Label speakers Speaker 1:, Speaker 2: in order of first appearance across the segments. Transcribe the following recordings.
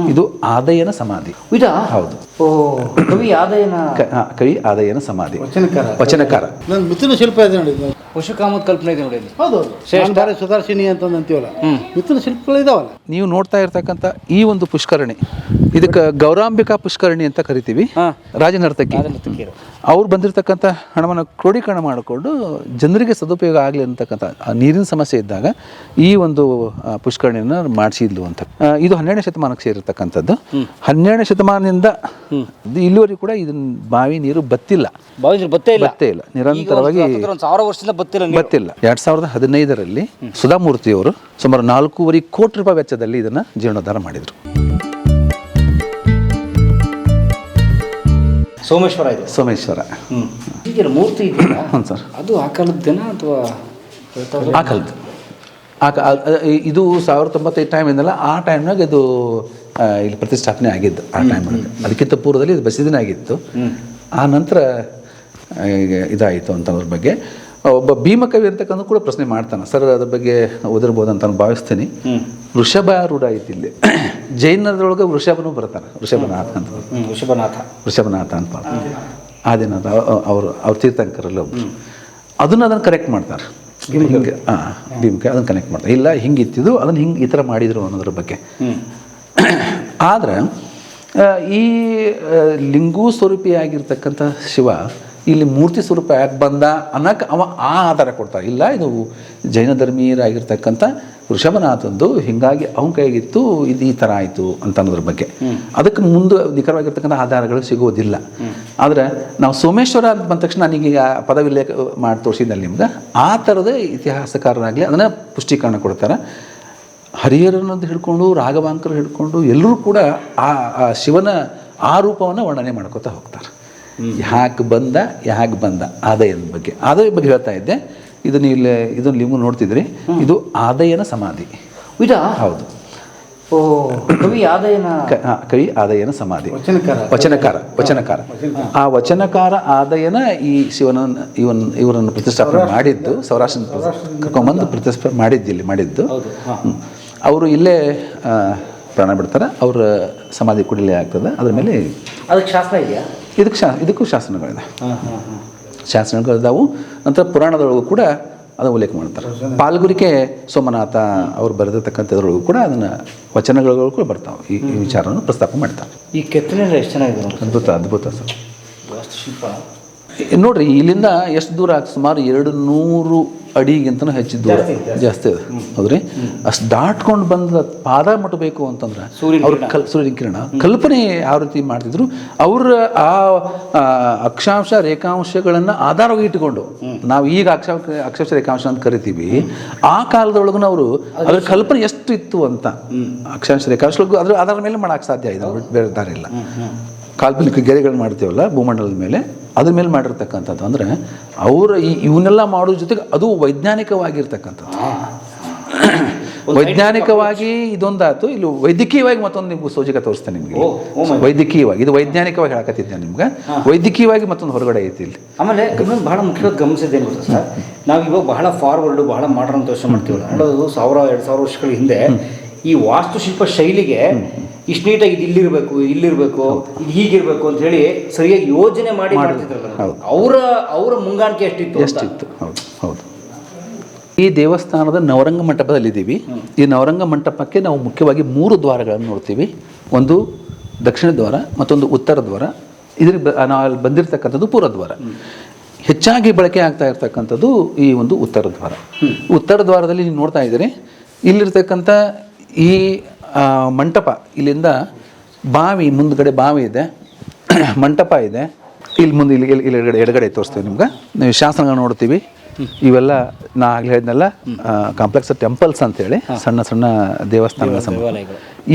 Speaker 1: ಇದು ಆದಯನ ಸಮಾಧಿ.
Speaker 2: ಇದಾ?
Speaker 1: ಹೌದು.
Speaker 2: ಓ ಕವಿ ಆದಯನ
Speaker 1: ಕ- ಹಾ, ಕವಿ ಆದಯನ ಸಮಾಧಿ.
Speaker 3: ವಚನಕಾರ.
Speaker 1: ವಚನಕಾರ.
Speaker 3: ನನ್ನ ಮಿಥುನ ಶಿಲ್ಪ ಇದೆ ನೋಡಿ ಇದು.
Speaker 2: ಪಶುಕಾಮದ ಕಲ್ಪನೆ ಇದೆ ನೋಡಿ ಇಲ್ಲಿ.
Speaker 3: ಹೌದು ಬಾರಿ ಸುದರ್ಶಿನಿ ಅಂತ ಒಂದು ಅಂತೀವಲ್ಲ? ಮಿಥುನ ಶಿಲ್ಪಗಳು ಇದಾವಲ್ಲ?
Speaker 1: ನೀವು ನೋಡ್ತಾ ಇರ್ತಕ್ಕಂಥ ಈ ಒಂದು ಪುಷ್ಕರಣಿ ಇದಕ್ಕೆ ಗೌರಾಂಬಿಕಾ ಪುಷ್ಕರಣಿ ಅಂತ ಕರಿತೀವಿ ರಾಜನರ್ತಕಿ. ಅವ್ರು ಬಂದಿರತಕ್ಕಂಥ ಹಣವನ್ನು ಕ್ರೋಢೀಕರಣ ಮಾಡಿಕೊಂಡು ಜನರಿಗೆ ಸದುಪಯೋಗ ಆಗಲಿ ಅಂತಕ್ಕಂಥ ಆ ನೀರಿನ ಸಮಸ್ಯೆ ಇದ್ದಾಗ ಈ ಒಂದು ಆ, ಪುಷ್ಕರಣಿಯನ್ನು ಮಾಡಿಸಿದ್ಲು ಅಂತ. ಇದು ಹನ್ನೆರಡನೇ ಶತಮಾನಕ್ಕೆ ಸೇರಿರ್ತಕ್ಕಂಥದ್ದು. ಹನ್ನೆರಡನೇ ಶತಮಾನದಿಂದ ಇಲ್ಲಿವರೆಗೂ ಕೂಡ ಇದನ್ನ ಬಾವಿ ನೀರು ಬತ್ತಿಲ್ಲ.
Speaker 2: ಬಾವಿ ನೀರು ಬತ್ತೇ ಇಲ್ಲ.
Speaker 1: ಬತ್ತೇ ಇಲ್ಲ. ನಿರಂತರವಾಗಿ
Speaker 2: ಸಾವಿರ ವರ್ಷದಿಂದ ಬತ್ತಿಲ್ಲ ನೀರು.
Speaker 1: ಗೊತ್ತಿಲ್ಲ. ಎರಡ್ ಸಾವಿರದ ಹದಿನೈದರಲ್ಲಿ ಸುಧಾಮೂರ್ತಿಯವರು ಸುಮಾರು ನಾಲ್ಕೂವರೆ ಕೋಟಿ ರೂಪಾಯಿ ವೆಚ್ಚದಲ್ಲಿ ಇದನ್ನ ಜೀರ್ಣೋದ್ಧಾರ ಮಾಡಿದ್ರು.
Speaker 2: ಸೋಮೇಶ್ವರ ಇದೆ.
Speaker 1: ಸೋಮೇಶ್ವರ.
Speaker 2: ಈಗಿನ ಮೂರ್ತಿ
Speaker 1: ಹ್ಞೂ ಸರ್.
Speaker 2: ಅದು ಆ ದಿನ ಅಥವಾ
Speaker 1: ಆ ಕಾಲದ್ದು ಆ ಕಾ- ಆ- ಆ- ಇದು ಸಾವಿರದ ತೊಂಬತ್ತೈದು ಟೈಮ್ ಇಂದಲ್ಲ ಆ ಟೈಮ್ನಾಗ ಇದು ಇಲ್ಲಿ ಪ್ರತಿಷ್ಠಾಪನೆ ಆಗಿದ್ದು ಆ ಟೈಮ್ ಅದಕ್ಕಿಂತ ಪೂರ್ವದಲ್ಲಿ ಇದು ಬಸಿದಿನ ಆಗಿತ್ತು. ಆ ನಂತರ ಇದಾಯಿತು ಅಂತ ಅದ್ರ ಬಗ್ಗೆ. ಒಬ್ಬ ಭೀಮಕವಿ ಅಂತಕ್ಕಂಥ ಕೂಡ ಪ್ರಶ್ನೆ ಮಾಡ್ತಾನೆ. ಸರ್ ಅದ್ರ ಬಗ್ಗೆ ಓದಿರ್ಬೋದು ಅಂತ ನಾನು ಭಾವಿಸ್ತೀನಿ. ವೃಷಭಾರೂಢ ಐತಿ ಇಲ್ಲಿ. ಜೈನರೊಳಗೆ ವೃಷಭನು ಬರ್ತಾನೆ. ವೃಷಭನಾಥ ಅಂತ.
Speaker 2: ವೃಷಭನಾಥ.
Speaker 1: ವೃಷಭನಾಥ ಅಂತ. ಆ ಆದಿನಾಥ ಅವರು ಅವ್ರ ತೀರ್ಥಂಕರಲ್ಲಿ ಒಬ್ರು. ಅದನ್ನ ಅದನ್ನು ಕರೆಕ್ಟ್ ಮಾಡ್ತಾರೆ. ಹಿಂಗೆ ಹಾಂ. ಭೀಮಕ ಅದನ್ನು ಕನೆಕ್ಟ್ ಮಾಡ್ತಾರೆ. ಇಲ್ಲ ಹಿಂಗೆ ಇತ್ತಿದ್ದು ಅದನ್ನು ಹಿಂಗೆ ಈ ಥರ ಮಾಡಿದರು ಅನ್ನೋದ್ರ ಬಗ್ಗೆ. ಆದ್ರೆ ಈ ಲಿಂಗು ಸ್ವರೂಪಿಯಾಗಿರ್ತಕ್ಕಂಥ ಶಿವ ಇಲ್ಲಿ ಮೂರ್ತಿ ಸ್ವರೂಪ ಯಾಕೆ ಬಂದ ಅನ್ನಕ್ಕೆ ಅವ ಆ ಆಧಾರ ಕೊಡ್ತಾರೆ ಇಲ್ಲ. ಇದು ಜೈನ ಧರ್ಮೀಯರಾಗಿರ್ತಕ್ಕಂಥ ವೃಷಭನಾಥಂದು ಹಿಂಗಾಗಿ ಅವನ ಕೈಗಿತ್ತು ಇದು ಈ ಥರ ಆಯಿತು ಅಂತ ಅನ್ನೋದ್ರ ಬಗ್ಗೆ. ಅದಕ್ಕೆ ಮುಂದೆ ನಿಖರವಾಗಿರ್ತಕ್ಕಂಥ ಆಧಾರಗಳು ಸಿಗೋದಿಲ್ಲ ಆದರೆ ನಾವು ಸೋಮೇಶ್ವರ ಅಂತ ಬಂದ ತಕ್ಷಣ ನನಗೆ ಆ ಪದವಿಲ್ಲೇಖ ಮಾಡಿ ತೋರಿಸಿದ್ದಲ್ಲಿ ನಿಮ್ಗೆ ಆ ಥರದ ಇತಿಹಾಸಕಾರರಾಗಲಿ ಅದನ್ನು ಪುಷ್ಟೀಕರಣ ಕೊಡ್ತಾರೆ. ಹರಿಹರನಂದು ಹಿಡ್ಕೊಂಡು ರಾಘವಾಂಕರು ಹಿಡ್ಕೊಂಡು ಎಲ್ಲರೂ ಕೂಡ ಆ ಆ ಶಿವನ ಆ ರೂಪವನ್ನು ವರ್ಣನೆ ಮಾಡ್ಕೋತಾ ಹೋಗ್ತಾರೆ. ಯಾಕೆ ಬಂದ ಯಾಕೆ ಬಂದ? ಆದಾಯದ ಬಗ್ಗೆ. ಆದಾಯದ ಬಗ್ಗೆ ಹೇಳ್ತಾ ಇದ್ದೆ. ಇದನ್ನು ಇಲ್ಲಿ ಇದನ್ನು ನೀವು ನೋಡ್ತಿದ್ರಿ. ಇದು ಆದಾಯನ ಸಮಾಧಿ.
Speaker 2: ಇದಾ?
Speaker 1: ಹೌದು.
Speaker 2: ಕವಿ ಆದಾಯನ
Speaker 1: ಕವಿ ಆದಯನ ಸಮಾಧಿ.
Speaker 3: ವಚನಕಾರ.
Speaker 1: ವಚನಕಾರ ಆ ವಚನಕಾರ ಆದಯನ ಈ ಶಿವನ ಇವನ್ ಇವರನ್ನು ಪ್ರತಿಷ್ಠಾಪನೆ ಮಾಡಿದ್ದು ಸೌರಾಷ್ಟ್ರ ಕರ್ಕೊಂಬಂದು ಪ್ರತಿಷ್ಠಾಪನೆ ಮಾಡಿದ್ದು ಇಲ್ಲಿ ಮಾಡಿದ್ದು. ಅವರು ಇಲ್ಲೇ ಪ್ರಾಣ ಬಿಡ್ತಾರೆ. ಅವರ ಸಮಾಧಿ ಕುಡಿಲೇ ಆಗ್ತದೆ. ಅದ್ರ ಮೇಲೆ
Speaker 2: ಅದಕ್ಕೆ ಶಾಸ್ತ್ರ ಇದೆಯಾ?
Speaker 1: ಇದಕ್ಕೆ ಶಾ ಇದಕ್ಕೂ ಶಾಸನಗಳಿದೆ. ಶಾಸನಗಳಿದಾವು ನಂತರ ಪುರಾಣದೊಳಗೂ ಕೂಡ ಅದು ಉಲ್ಲೇಖ ಮಾಡ್ತಾರೆ. ಪಾಲ್ಗುರಿಕೆ ಸೋಮನಾಥ ಅವರು ಬರೆದಿರ್ತಕ್ಕಂಥದ್ರೊಳಗೂ ಕೂಡ ಅದನ್ನು ವಚನಗಳು ಕೂಡ ಬರ್ತಾವೆ. ಈ ವಿಚಾರವನ್ನು ಪ್ರಸ್ತಾಪ ಮಾಡ್ತಾರೆ.
Speaker 2: ಈ ಕೆತ್ತನೆ ಎಷ್ಟು ಚೆನ್ನಾಗಿದೆ
Speaker 1: ಅದ್ಭುತ ಅದ್ಭುತ ಸರ್.
Speaker 2: ವಾಸ್ತುಶಿಲ್ಪ.
Speaker 1: ನೋಡ್ರಿ ಇಲ್ಲಿಂದ ಎಷ್ಟು ದೂರ ಆಗ್ತದೆ ಸುಮಾರು ಎರಡು ನೂರು ಅಡಿಗಿಂತನೂ ಹೆಚ್ಚು ದೂರ. ಜಾಸ್ತಿ ಇದೆ ಹೌದ್ರಿ? ಅಷ್ಟು ದಾಟ್ಕೊಂಡು ಬಂದ ಪಾದ ಮುಟ್ಟಬೇಕು ಅಂತಂದ್ರೆ ಅವ್ರ ಕಲ್ ಸೂರ್ಯನ ಕಿರಣ. ಕಲ್ಪನೆ ಯಾವ ರೀತಿ ಮಾಡ್ತಿದ್ರು ಅವ್ರ ಆ ಅಕ್ಷಾಂಶ ರೇಖಾಂಶಗಳನ್ನು ಆಧಾರವಾಗಿ ಇಟ್ಟುಕೊಂಡು ನಾವು ಈಗ ಅಕ್ಷಾಂಶ ಅಕ್ಷಾಂಶ ರೇಖಾಂಶ ಅಂತ ಕರಿತೀವಿ ಆ ಕಾಲದೊಳಗೂ ಅವರು ಅದ್ರ ಕಲ್ಪನೆ ಎಷ್ಟು ಇತ್ತು ಅಂತ. ಅಕ್ಷಾಂಶ ರೇಖಾಂಶ ಅದ್ರ ಆಧಾರದ ಮೇಲೆ ಮಾಡಕ್ಕೆ ಸಾಧ್ಯ ಇದೆ ಬೇರೆ ದಾರಿ ಇಲ್ಲ. ಕಾಲ್ಪನಿಕ ಗೆರೆಗಳು ಮಾಡ್ತೀವಲ್ಲ ಭೂಮಂಡಲದ ಮೇಲೆ ಅದ್ರ ಮೇಲೆ ಮಾಡಿರ್ತಕ್ಕಂಥದ್ದು. ಅಂದರೆ ಅವರ ಈ ಇವನ್ನೆಲ್ಲ ಮಾಡೋ ಜೊತೆಗೆ ಅದು ವೈಜ್ಞಾನಿಕವಾಗಿರ್ತಕ್ಕಂಥದ್ದು. ವೈಜ್ಞಾನಿಕವಾಗಿ ಇದೊಂದಾಯ್ತು. ಇಲ್ಲಿ ವೈದ್ಯಕೀಯವಾಗಿ ಮತ್ತೊಂದು ನಿಮ್ಗೆ ಸೋಜಿಕ ತೋರಿಸ್ತೇನೆ ನಿಮಗೆ. ವೈದ್ಯಕೀಯವಾಗಿ ಇದು ವೈಜ್ಞಾನಿಕವಾಗಿ ಹೇಳಕತ್ತಿದ್ದೆ ನಿಮ್ಗೆ. ವೈದ್ಯಕೀಯವಾಗಿ ಮತ್ತೊಂದು ಹೊರಗಡೆ ಐತಿ ಇಲ್ಲಿ.
Speaker 2: ಆಮೇಲೆ ಇನ್ನೊಂದು ಬಹಳ ಮುಖ್ಯವಾಗಿ ಗಮನಿಸಿದ್ದೇನೆ ಗೊತ್ತಾ ಸರ್? ನಾವು ಇವಾಗ ಬಹಳ ಫಾರ್ವರ್ಡ್ ಬಹಳ ಮಾಡರ್ನ್ ವರ್ಷ ಮಾಡ್ತೀವಲ್ಲ. ನೋಡೋದು ಸಾವಿರ ಎರಡು ಸಾವಿರ ವರ್ಷಗಳ ಹಿಂದೆ ಈ ವಾಸ್ತುಶಿಲ್ಪ ಶೈಲಿಗೆ ಇಷ್ಟು ನೀಟಾಗಿ ಇದು ಇಲ್ಲಿರಬೇಕು ಇಲ್ಲಿರಬೇಕು ಇದು ಹೀಗಿರಬೇಕು ಅಂತ ಹೇಳಿ ಸರಿಯಾಗಿ ಯೋಜನೆ ಮಾಡಿ ಮಾಡ್ತಿದ್ರಲ್ಲ. ಅವರ ಅವರ ಮುಂಗಾಣಿಕೆ ಎಷ್ಟಿತ್ತು.
Speaker 1: ಎಷ್ಟಿತ್ತು? ಹೌದು ಹೌದು. ಈ ದೇವಸ್ಥಾನದ ನವರಂಗ ಮಂಟಪದಲ್ಲಿದ್ದೀವಿ. ಈ ನವರಂಗ ಮಂಟಪಕ್ಕೆ ನಾವು ಮುಖ್ಯವಾಗಿ ಮೂರು ದ್ವಾರಗಳನ್ನು ನೋಡ್ತೀವಿ. ಒಂದು ದಕ್ಷಿಣ ದ್ವಾರ ಮತ್ತೊಂದು ಉತ್ತರ ದ್ವಾರ. ಇದ್ರ ನಾವು ಬಂದಿರತಕ್ಕಂಥದ್ದು ಪೂರ್ವ ದ್ವಾರ. ಹೆಚ್ಚಾಗಿ ಬಳಕೆ ಆಗ್ತಾ ಇರ್ತಕ್ಕಂಥದ್ದು ಈ ಒಂದು ಉತ್ತರ ದ್ವಾರ. ಉತ್ತರ ದ್ವಾರದಲ್ಲಿ ನೀವು ನೋಡ್ತಾ ಇದ್ದೀರಿ. ಇಲ್ಲಿರ್ತಕ್ಕಂಥ ಈ ಮಂಟಪ. ಇಲ್ಲಿಂದ ಬಾವಿ ಮುಂದ್ಗಡೆ ಬಾವಿ ಇದೆ. ಮಂಟಪ ಇದೆ. ಇಲ್ಲಿ ಮುಂದೆ ಇಲ್ಲಿ ಇಲ್ಲಿ ಎಡಗಡೆ ಎಡಗಡೆ ತೋರಿಸ್ತೀವಿ ನಿಮ್ಗೆ. ನೀವು ಶಾಸನಗಳು ನೋಡ್ತೀವಿ. ಇವೆಲ್ಲ ನಾ ಆಗ್ಲೇ ಹೇಳಿದ್ನೆಲ್ಲ ಕಾಂಪ್ಲೆಕ್ಸ್ ಟೆಂಪಲ್ಸ್ ಅಂತೇಳಿ ಸಣ್ಣ ಸಣ್ಣ ದೇವಸ್ಥಾನಗಳ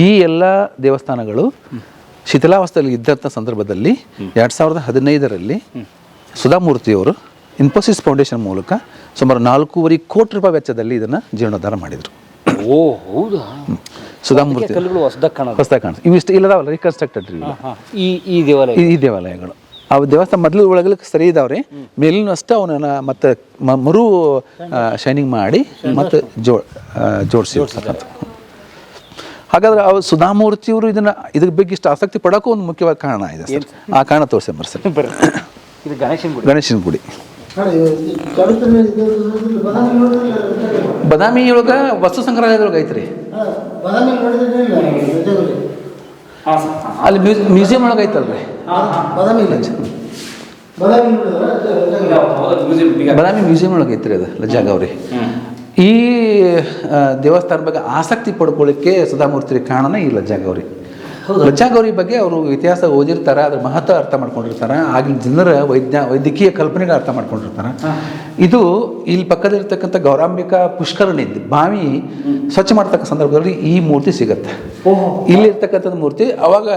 Speaker 1: ಈ ಎಲ್ಲ ದೇವಸ್ಥಾನಗಳು ಶಿಥಿಲಾವಸ್ಥೆಯಲ್ಲಿ ಇದ್ದಂಥ ಸಂದರ್ಭದಲ್ಲಿ ಎರಡು ಸಾವಿರದ ಹದಿನೈದರಲ್ಲಿ ಸುಧಾಮೂರ್ತಿಯವರು ಇನ್ಫೋಸಿಸ್ ಫೌಂಡೇಶನ್ ಮೂಲಕ ಸುಮಾರು ನಾಲ್ಕೂವರೆ ಕೋಟಿ ರೂಪಾಯಿ ವೆಚ್ಚದಲ್ಲಿ ಇದನ್ನು ಜೀರ್ಣೋದ್ಧಾರ ಮಾಡಿದರು.
Speaker 2: ಓ ಹೌದಾ?
Speaker 1: ಸುಧಾಮೂರ್ತಿ.
Speaker 2: ಕಲ್ಲುಗಳು ಹೊಸದಾಗಿ
Speaker 1: ಕಾಣಿಸ್ತು ಇವಿಷ್ಟು ಇಲ್ಲದಾವಲ್ಲ ರೀಕನ್ಸ್ಟ್ರಕ್ಟೆಡ್ ರೀ ಇವು.
Speaker 2: ಹಾ, ಈ ಈ ದೇವಾಲಯ.
Speaker 1: ಈ ದೇವಾಲಯಗಳು. ಆ ದೇವಸ್ಥಾನ ಮೊದಲು ಒಳಗಲಿಕ್ಕೆ ಸರಿ ಇದಾವ್ರಿ. ಮೇಲಿನೂ ಅಷ್ಟೇ ಅವನನ್ನ ಮತ್ತೆ ಮ- ಮರು ಶೈನಿಂಗ್ ಮಾಡಿ ಮತ್ತೆ ಜೋ ಜೋಡಿಸಿ ಹಾಗಾದ್ರೆ ಅವ್ರು ಸುಧಾಮೂರ್ತಿಯವರು ಇದನ್ನ ಇದ್ರ ಬಗ್ಗೆ ಇಷ್ಟು ಆಸಕ್ತಿ ಪಡೋಕ್ಕೂ ಒಂದು ಮುಖ್ಯವಾದ ಕಾರಣ ಇದೆ ಸರ್. ಆ ಕಾರಣ ತೋರ್ಸೇ ಮರ್ಸ
Speaker 2: ಬರ್ರಿ. ಇದು ಗಣೇಶನ ಗುಡಿ.
Speaker 1: ಗಣೇಶನ ಗುಡಿ. ಬದಾಮಿ ಒಳಗ ವಸ್ತು ಸಂಗ್ರಹಾಲಯದೊಳಗೆ ಐತ್ರಿ.
Speaker 2: ಹಾಂ ಸರ್ ಹಾಂ
Speaker 1: ಅಲ್ಲಿ ಮ್ಯೂಸ್ ಮ್ಯೂಸಿಯಂ ಒಳಗೆ ಐತಲ್ರಿ? ಬದಾಮಿ ಮ್ಯೂಸಿಯಂ ಒಳಗೆ ಐತ್ರಿ ಅದು ಲಜ್ಜಾಗವ್ರಿ ಗೌರಿ ಈ ದೇವಸ್ಥಾನ ಬಗ್ಗೆ ಆಸಕ್ತಿ ಪಡ್ಕೊಳ್ಳಿಕ್ಕೆ ಸುಧಾಮೂರ್ತಿ ಕಾರಣನೇ ಈ ಲಜ್ಜಾ ಗೌರಿ ಲಜ್ಜಾ ಗೌರಿ ಬಗ್ಗೆ ಅವರು ಇತಿಹಾಸ ಓದಿರ್ತಾರೆ ಅದ್ರ ಮಹತ್ವ ಅರ್ಥ ಮಾಡ್ಕೊಂಡಿರ್ತಾರೆ ಆಗಿನ ಜನರ ವೈದ್ಯ ವೈದ್ಯಕೀಯ ಕಲ್ಪನೆಗಳ ಅರ್ಥ ಮಾಡ್ಕೊಂಡಿರ್ತಾರೆ. ಇದು ಇಲ್ಲಿ ಪಕ್ಕದಲ್ಲಿರ್ತಕ್ಕಂಥ ಗೌರಾಂಬಿಕಾ ಪುಷ್ಕರಣಿ ಇದೆ. ಬಾವಿ ಸ್ವಚ್ಛ ಮಾಡ್ತಕ್ಕ ಸಂದರ್ಭದಲ್ಲಿ ಈ ಮೂರ್ತಿ ಸಿಗತ್ತೆ. ಇಲ್ಲಿರ್ತಕ್ಕಂಥದ್ದು ಮೂರ್ತಿ ಅವಾಗ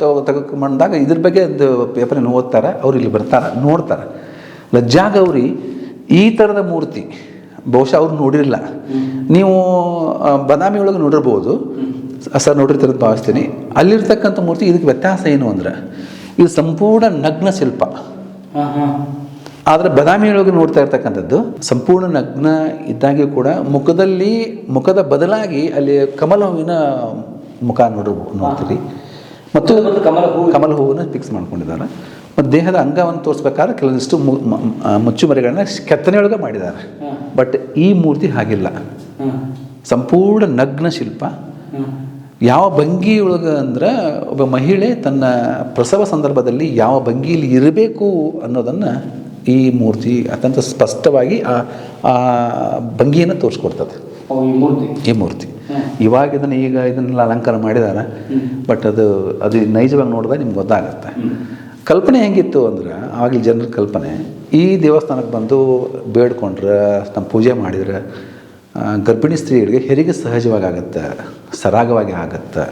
Speaker 1: ತಗೊಂಡಾಗ ಇದ್ರ ಬಗ್ಗೆ ಒಂದು ಪೇಪರ್ ಓದ್ತಾರೆ ಅವ್ರು ಇಲ್ಲಿ ಬರ್ತಾರೆ ನೋಡ್ತಾರೆ. ಲಜ್ಜಾ ಗೌರಿ ಈ ಥರದ ಮೂರ್ತಿ ಬಹುಶಃ ಅವ್ರು ನೋಡಿರಲಿಲ್ಲ. ನೀವು ಬದಾಮಿ ಒಳಗೆ ನೋಡಿರ್ಬೋದು. ಸರ್ ನೋಡಿರ್ತಿರೋದು ಭಾವಿಸ್ತೀನಿ. ಅಲ್ಲಿರ್ತಕ್ಕಂಥ ಮೂರ್ತಿ ಇದಕ್ಕೆ ವ್ಯತ್ಯಾಸ ಏನು ಅಂದ್ರೆ ಇದು ಸಂಪೂರ್ಣ ನಗ್ನ ಶಿಲ್ಪ. ಆದರೆ ಬದಾಮಿ ಒಳಗೆ ನೋಡ್ತಾ ಇರ್ತಕ್ಕಂಥದ್ದು ಸಂಪೂರ್ಣ ನಗ್ನ ಇದ್ದಾಗೆ ಕೂಡ ಮುಖದಲ್ಲಿ ಮುಖದ ಬದಲಾಗಿ ಅಲ್ಲಿ ಕಮಲ ಹೂವಿನ ಮುಖ ನೋಡಿರ್ಬೋದು ನೋಡ್ತೀರಿ. ಮತ್ತು
Speaker 2: ಕಮಲ ಹೂವು
Speaker 1: ಕಮಲ ಹೂವನ್ನು ಫಿಕ್ಸ್ ಮಾಡ್ಕೊಂಡಿದ್ದಾರೆ. ಮತ್ತು ದೇಹದ ಅಂಗವನ್ನು ತೋರಿಸ್ಬೇಕಾದ್ರೆ ಕೆಲವೊಂದಿಷ್ಟು ಮು- ಮ- ಮ- ಕೆತ್ತನೆಯೊಳಗೆ ಮಾಡಿದ್ದಾರೆ. ಬಟ್ ಈ ಮೂರ್ತಿ ಹಾಗಿಲ್ಲ. ಸಂಪೂರ್ಣ ನಗ್ನ ಶಿಲ್ಪ. ಯಾವ ಭಂಗಿಯೊಳಗೆ ಅಂದ್ರೆ ಒಬ್ಬ ಮಹಿಳೆ ತನ್ನ ಪ್ರಸವ ಸಂದರ್ಭದಲ್ಲಿ ಯಾವ ಭಂಗಿಯಲ್ಲಿ ಇರಬೇಕು ಅನ್ನೋದನ್ನು ಈ ಮೂರ್ತಿ ಅತ್ಯಂತ ಸ್ಪಷ್ಟವಾಗಿ ಆ ಆ ಭಂಗಿಯನ್ನು ತೋರಿಸ್ಕೊಡ್ತದೆ.
Speaker 2: ಈ ಮೂರ್ತಿ?
Speaker 1: ಈ ಮೂರ್ತಿ. ಇವಾಗ ಇದನ್ನು ಈಗ ಇದನ್ನೆಲ್ಲ ಅಲಂಕಾರ ಮಾಡಿದಾರೆ ಬಟ್ ಅದು ಅದು ನೈಜವಾಗಿ ನೋಡಿದಾಗ ನಿಮ್ಗೆ ಗೊತ್ತಾಗುತ್ತೆ. ಕಲ್ಪನೆ ಹೆಂಗಿತ್ತು ಅಂದ್ರೆ ಆವಾಗಿನ ಜನರ ಕಲ್ಪನೆ ಈ ದೇವಸ್ಥಾನಕ್ಕೆ ಬಂದು ಬೇಡ್ಕೊಂಡ್ರೆ ನಮ್ಮ ಪೂಜೆ ಮಾಡಿದ್ರೆ ಗರ್ಭಿಣಿ ಸ್ತ್ರೀಯರಿಗೆ ಹೆರಿಗೆ ಸಹಜವಾಗಿ ಆಗುತ್ತೆ ಸರಾಗವಾಗಿ ಆಗುತ್ತೆ.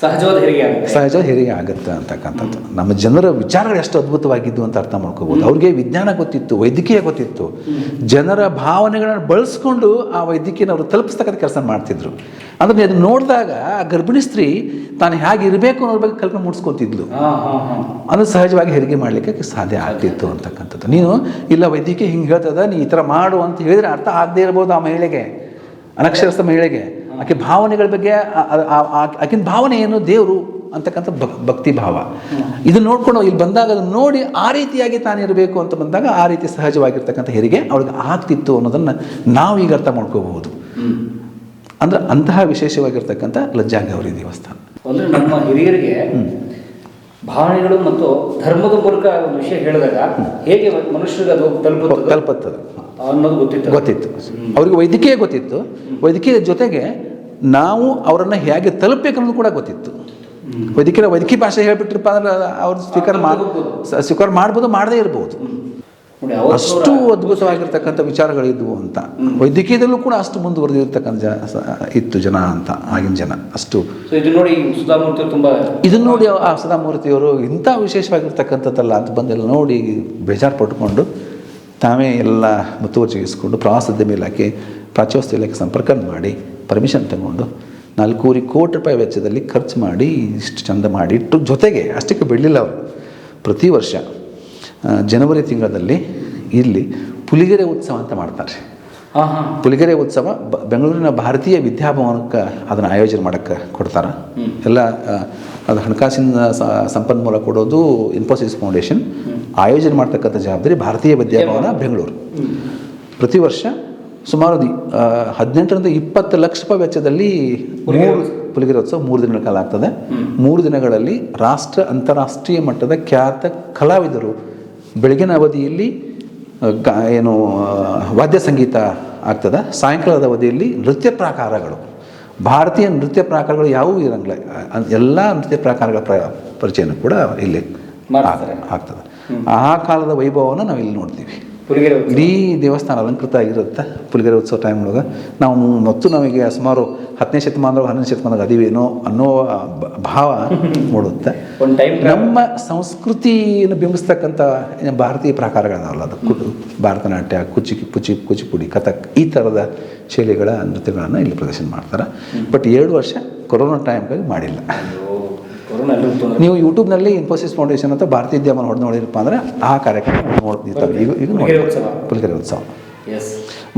Speaker 2: ಸಹಜವಾದ ಹೆರಿಗೆ
Speaker 1: ಸಹಜ ಹೆರಿಗೆ ಆಗುತ್ತೆ ಅಂತಕ್ಕಂಥದ್ದು. ನಮ್ಮ ಜನರ ವಿಚಾರಗಳು ಎಷ್ಟು ಅದ್ಭುತವಾಗಿದ್ದು ಅಂತ ಅರ್ಥ ಮಾಡ್ಕೋಬೋದು. ಅವ್ರಿಗೆ ವಿಜ್ಞಾನ ಗೊತ್ತಿತ್ತು ವೈದ್ಯಕೀಯ ಗೊತ್ತಿತ್ತು. ಜನರ ಭಾವನೆಗಳನ್ನು ಬಳಸ್ಕೊಂಡು ಆ ವೈದ್ಯಕೀಯನ ಅವರು ತಲುಪಿಸ್ತಕ್ಕಂಥ ಕೆಲಸ ಮಾಡ್ತಿದ್ರು. ಅಂದ್ರೆ ಅದನ್ನ ನೋಡಿದಾಗ ಆ ಗರ್ಭಿಣಿ ಸ್ತ್ರೀ ತಾನು ಹೇಗೆ ಇರಬೇಕು ಅನ್ನೋದ್ರ ಬಗ್ಗೆ ಕಲ್ಪನೆ ಮೂಡಿಸ್ಕೊತಿದ್ಲು. ಅದು ಸಹಜವಾಗಿ ಹೆರಿಗೆ ಮಾಡಲಿಕ್ಕೆ ಸಾಧ್ಯ ಆಗ್ತಿತ್ತು. ಅಂತಕ್ಕಂಥದ್ದು. ನೀನು ಇಲ್ಲ ವೈದ್ಯಕೀಯ ಹಿಂಗೆ ಹೇಳ್ತದ ನೀ ಈ ಥರ ಮಾಡು ಅಂತ ಹೇಳಿದ್ರೆ ಅರ್ಥ ಆಗದೆ ಇರ್ಬೋದು ಆ ಮಹಿಳೆಗೆ ಅನಕ್ಷರಸ್ಥ ಮಹಿಳೆಗೆ. ಆಕೆ ಭಾವನೆಗಳ ಬಗ್ಗೆ ಆಕಿನ ಭಾವನೆ ಏನು? ದೇವರು ಅಂತಕ್ಕಂಥ ಭಕ್ ಭಕ್ತಿ ಭಾವ. ಇದನ್ನ ನೋಡ್ಕೊಂಡು ಇಲ್ಲಿ ಬಂದಾಗ ಅದನ್ನು ನೋಡಿ ಆ ರೀತಿಯಾಗಿ ತಾನಿರಬೇಕು ಅಂತ ಬಂದಾಗ ಆ ರೀತಿ ಸಹಜವಾಗಿರ್ತಕ್ಕಂಥ ಹೆರಿಗೆ ಅವಳಿಗೆ ಆಗ್ತಿತ್ತು ಅನ್ನೋದನ್ನು ನಾವು ಈಗ ಅರ್ಥ ಮಾಡ್ಕೋಬಹುದು. ಅಂದ್ರೆ ಅಂತಹ ವಿಶೇಷವಾಗಿರ್ತಕ್ಕಂಥ ಲಜ್ಜಾಗೌರಿ ದೇವಸ್ಥಾನ.
Speaker 2: ಅಂದ್ರೆ ನಮ್ಮ ಹಿರಿಯರಿಗೆ ಭಾವನೆಗಳು ಮತ್ತು ಧರ್ಮದ ಮೂಲಕ ಒಂದು ವಿಷಯ ಹೇಳಿದಾಗ ಹೇಗೆ ಮನುಷ್ಯರಿಗೆ ಅದು ತಲುಪುತ್ತದೆ?
Speaker 1: ತಲುಪುತ್ತದೆ.
Speaker 2: ಅನ್ನೋದು ಗೊತ್ತಿತ್ತು.
Speaker 1: ಗೊತ್ತಿತ್ತು. ಅವರಿಗೆ ವೈದ್ಯಕೀಯ ಗೊತ್ತಿತ್ತು. ವೈದ್ಯಕೀಯ ಜೊತೆಗೆ ನಾವು ಅವರನ್ನು ಹೇಗೆ ತಲುಪಬೇಕು ಅನ್ನೋದು ಕೂಡ ಗೊತ್ತಿತ್ತು. ವೈದ್ಯಕೀಯ ವೈದ್ಯಕೀಯ ಭಾಷೆ ಹೇಳ್ಬಿಟ್ರಪ್ಪ ಅಂದ್ರೆ ಅವ್ರು ಸ್ವೀಕಾರ ಮಾಡಿ ಸ್ವೀಕಾರ ಮಾಡ್ಬೋದು ಮಾಡದೇ ಇರ್ಬೋದು. ಅಷ್ಟು ಅದ್ಭುತವಾಗಿರ್ತಕ್ಕಂಥ ವಿಚಾರಗಳಿದ್ವು ಅಂತ. ವೈದ್ಯಕೀಯದಲ್ಲೂ ಕೂಡ ಅಷ್ಟು ಮುಂದುವರೆದಿರ್ತಕ್ಕಂಥ ಜನ ಇತ್ತು ಜನ ಅಂತ ಆಗಿನ ಜನ. ಅಷ್ಟು.
Speaker 2: ನೋಡಿ ಸುಧಾಮೂರ್ತಿ ತುಂಬಾ
Speaker 1: ಇದನ್ನ ನೋಡಿ ಆ ಸುಧಾಮೂರ್ತಿಯವರು ಇಂಥ ವಿಶೇಷವಾಗಿರ್ತಕ್ಕಂಥದ್ದಲ್ಲ ಅಂತ ಬಂದೆಲ್ಲ ನೋಡಿ ಬೇಜಾರು ಪಟ್ಕೊಂಡು ತಾವೇ ಎಲ್ಲ ಮುತುವರ್ಜಿಗಿಸ್ಕೊಂಡು ಪ್ರವಾಸೋದ್ಯಮ ಇಲಾಖೆ ಪ್ರಾಚ್ಯವಸ್ತು ಇಲಾಖೆ ಸಂಪರ್ಕ ಮಾಡಿ ಪರ್ಮಿಷನ್ ತಗೊಂಡು ನಾಲ್ಕೂವರೆ ಕೋಟಿ ರೂಪಾಯಿ ವೆಚ್ಚದಲ್ಲಿ ಖರ್ಚು ಮಾಡಿ ಇಷ್ಟು ಚಂದ ಮಾಡಿ ಇಟ್ಟು ಜೊತೆಗೆ ಅಷ್ಟಕ್ಕೆ ಬಿಡಲಿಲ್ಲ ಅವರು ಪ್ರತಿ ವರ್ಷ ಜನವರಿ ತಿಂಗಳಲ್ಲಿ ಇಲ್ಲಿ ಪುಲಿಗೆರೆ ಉತ್ಸವ ಅಂತ ಮಾಡ್ತಾರೆ. ಪುಲಿಗೆರೆ ಉತ್ಸವ ಬೆಂಗಳೂರಿನ ಭಾರತೀಯ ವಿದ್ಯಾಭವನಕ್ಕೆ ಅದನ್ನು ಆಯೋಜನೆ ಮಾಡೋಕ್ಕೆ ಕೊಡ್ತಾರೆ. ಎಲ್ಲ ಅದು ಹಣಕಾಸಿನ ಸಂಪನ್ಮೂಲ ಕೊಡೋದು ಇನ್ಫೋಸಿಸ್ ಫೌಂಡೇಶನ್ ಆಯೋಜನೆ ಮಾಡ್ತಕ್ಕಂಥ ಜವಾಬ್ದಾರಿ ಭಾರತೀಯ ವಿದ್ಯಾಭವನ ಬೆಂಗಳೂರು. ಪ್ರತಿ ವರ್ಷ ಸುಮಾರು ಹದಿನೆಂಟರಿಂದ ಇಪ್ಪತ್ತು ಲಕ್ಷ ರೂಪಾಯಿ ವೆಚ್ಚದಲ್ಲಿ ಮೂರು ಪುಲಿಗಿರೋತ್ಸವ ಮೂರು ದಿನಗಳ ಕಾಲ ಆಗ್ತದೆ. ಮೂರು ದಿನಗಳಲ್ಲಿ ರಾಷ್ಟ್ರ ಅಂತಾರಾಷ್ಟ್ರೀಯ ಮಟ್ಟದ ಖ್ಯಾತ ಕಲಾವಿದರು ಬೆಳಗಿನ ಅವಧಿಯಲ್ಲಿ ಗ- ಏನು ವಾದ್ಯ ಸಂಗೀತ ಆಗ್ತದೆ. ಸಾಯಂಕಾಲದ ಅವಧಿಯಲ್ಲಿ ನೃತ್ಯ ಪ್ರಾಕಾರಗಳು. ಭಾರತೀಯ ನೃತ್ಯ ಪ್ರಾಕಾರಗಳು ಯಾವುವು ಇರಂಗಿಲ್ಲ. ಎಲ್ಲ ನೃತ್ಯ ಪ್ರಾಕಾರಗಳ ಪ್ರ ಪರಿಚಯನೂ ಕೂಡ ಇಲ್ಲಿ ಆಗ್ತದೆ. ಆ ಕಾಲದ ವೈಭವವನ್ನು ನಾವು ಇಲ್ಲಿ ನೋಡ್ತೀವಿ.
Speaker 2: ಪುಲಿಗೆರೆ.
Speaker 1: ಇಡೀ ದೇವಸ್ಥಾನ ಅಲಂಕೃತ ಆಗಿರುತ್ತೆ. ಪುಲಿಗೆರೆ ಉತ್ಸವ ಟೈಮ್ ಒಳಗೆ. ನಾವು ಮತ್ತು ನಮಗೆ ಸುಮಾರು ಹತ್ತನೇ ಶತಮಾನದ ಹನ್ನೊಂದು ಶತಮಾನದಾಗ ಅದೀವೇನೋ ಅನ್ನೋ ಭಾವ ಮೂಡುತ್ತೆ. ನಮ್ಮ ಸಂಸ್ಕೃತಿಯನ್ನು ಬಿಂಬಿಸ್ತಕ್ಕಂಥ ಭಾರತೀಯ ಪ್ರಕಾರಗಳದಾವಲ್ಲ ಅದು ಭರತನಾಟ್ಯ ಕುಚಿ ಕುಚಿ ಕುಚಿಪುಡಿ ಕಥಕ್ ಈ ಥರದ ಶೈಲಿಗಳ ನೃತ್ಯಗಳನ್ನು ಇಲ್ಲಿ ಪ್ರದರ್ಶನ ಮಾಡ್ತಾರೆ. ಬಟ್ ಎರಡು ವರ್ಷ ಕೊರೋನಾ ಟೈಮ್ಗಾಗಿ ಮಾಡಿಲ್ಲ. ನೀವು ಯೂಟ್ಯೂಬ್ನಲ್ಲಿ ಇನ್ಫೋಸಿಸ್ ಫೌಂಡೇಶನ್ ಅಂತ ಭಾರತೀಯ ಉದ್ಯಮ ಹೊಡೆದು ನೋಡಿರಪ್ಪ ಅಂದರೆ ಆ ಕಾರ್ಯಕ್ರಮ ನೋಡ್ತಿರ್ತಾರೆ. ಈಗ ಈಗ
Speaker 2: ಪುಲಿಗೆರೆ ಉತ್ಸವ.
Speaker 1: ಪುಲಿಗೆರೆ ಉತ್ಸವ.
Speaker 2: ಎಸ್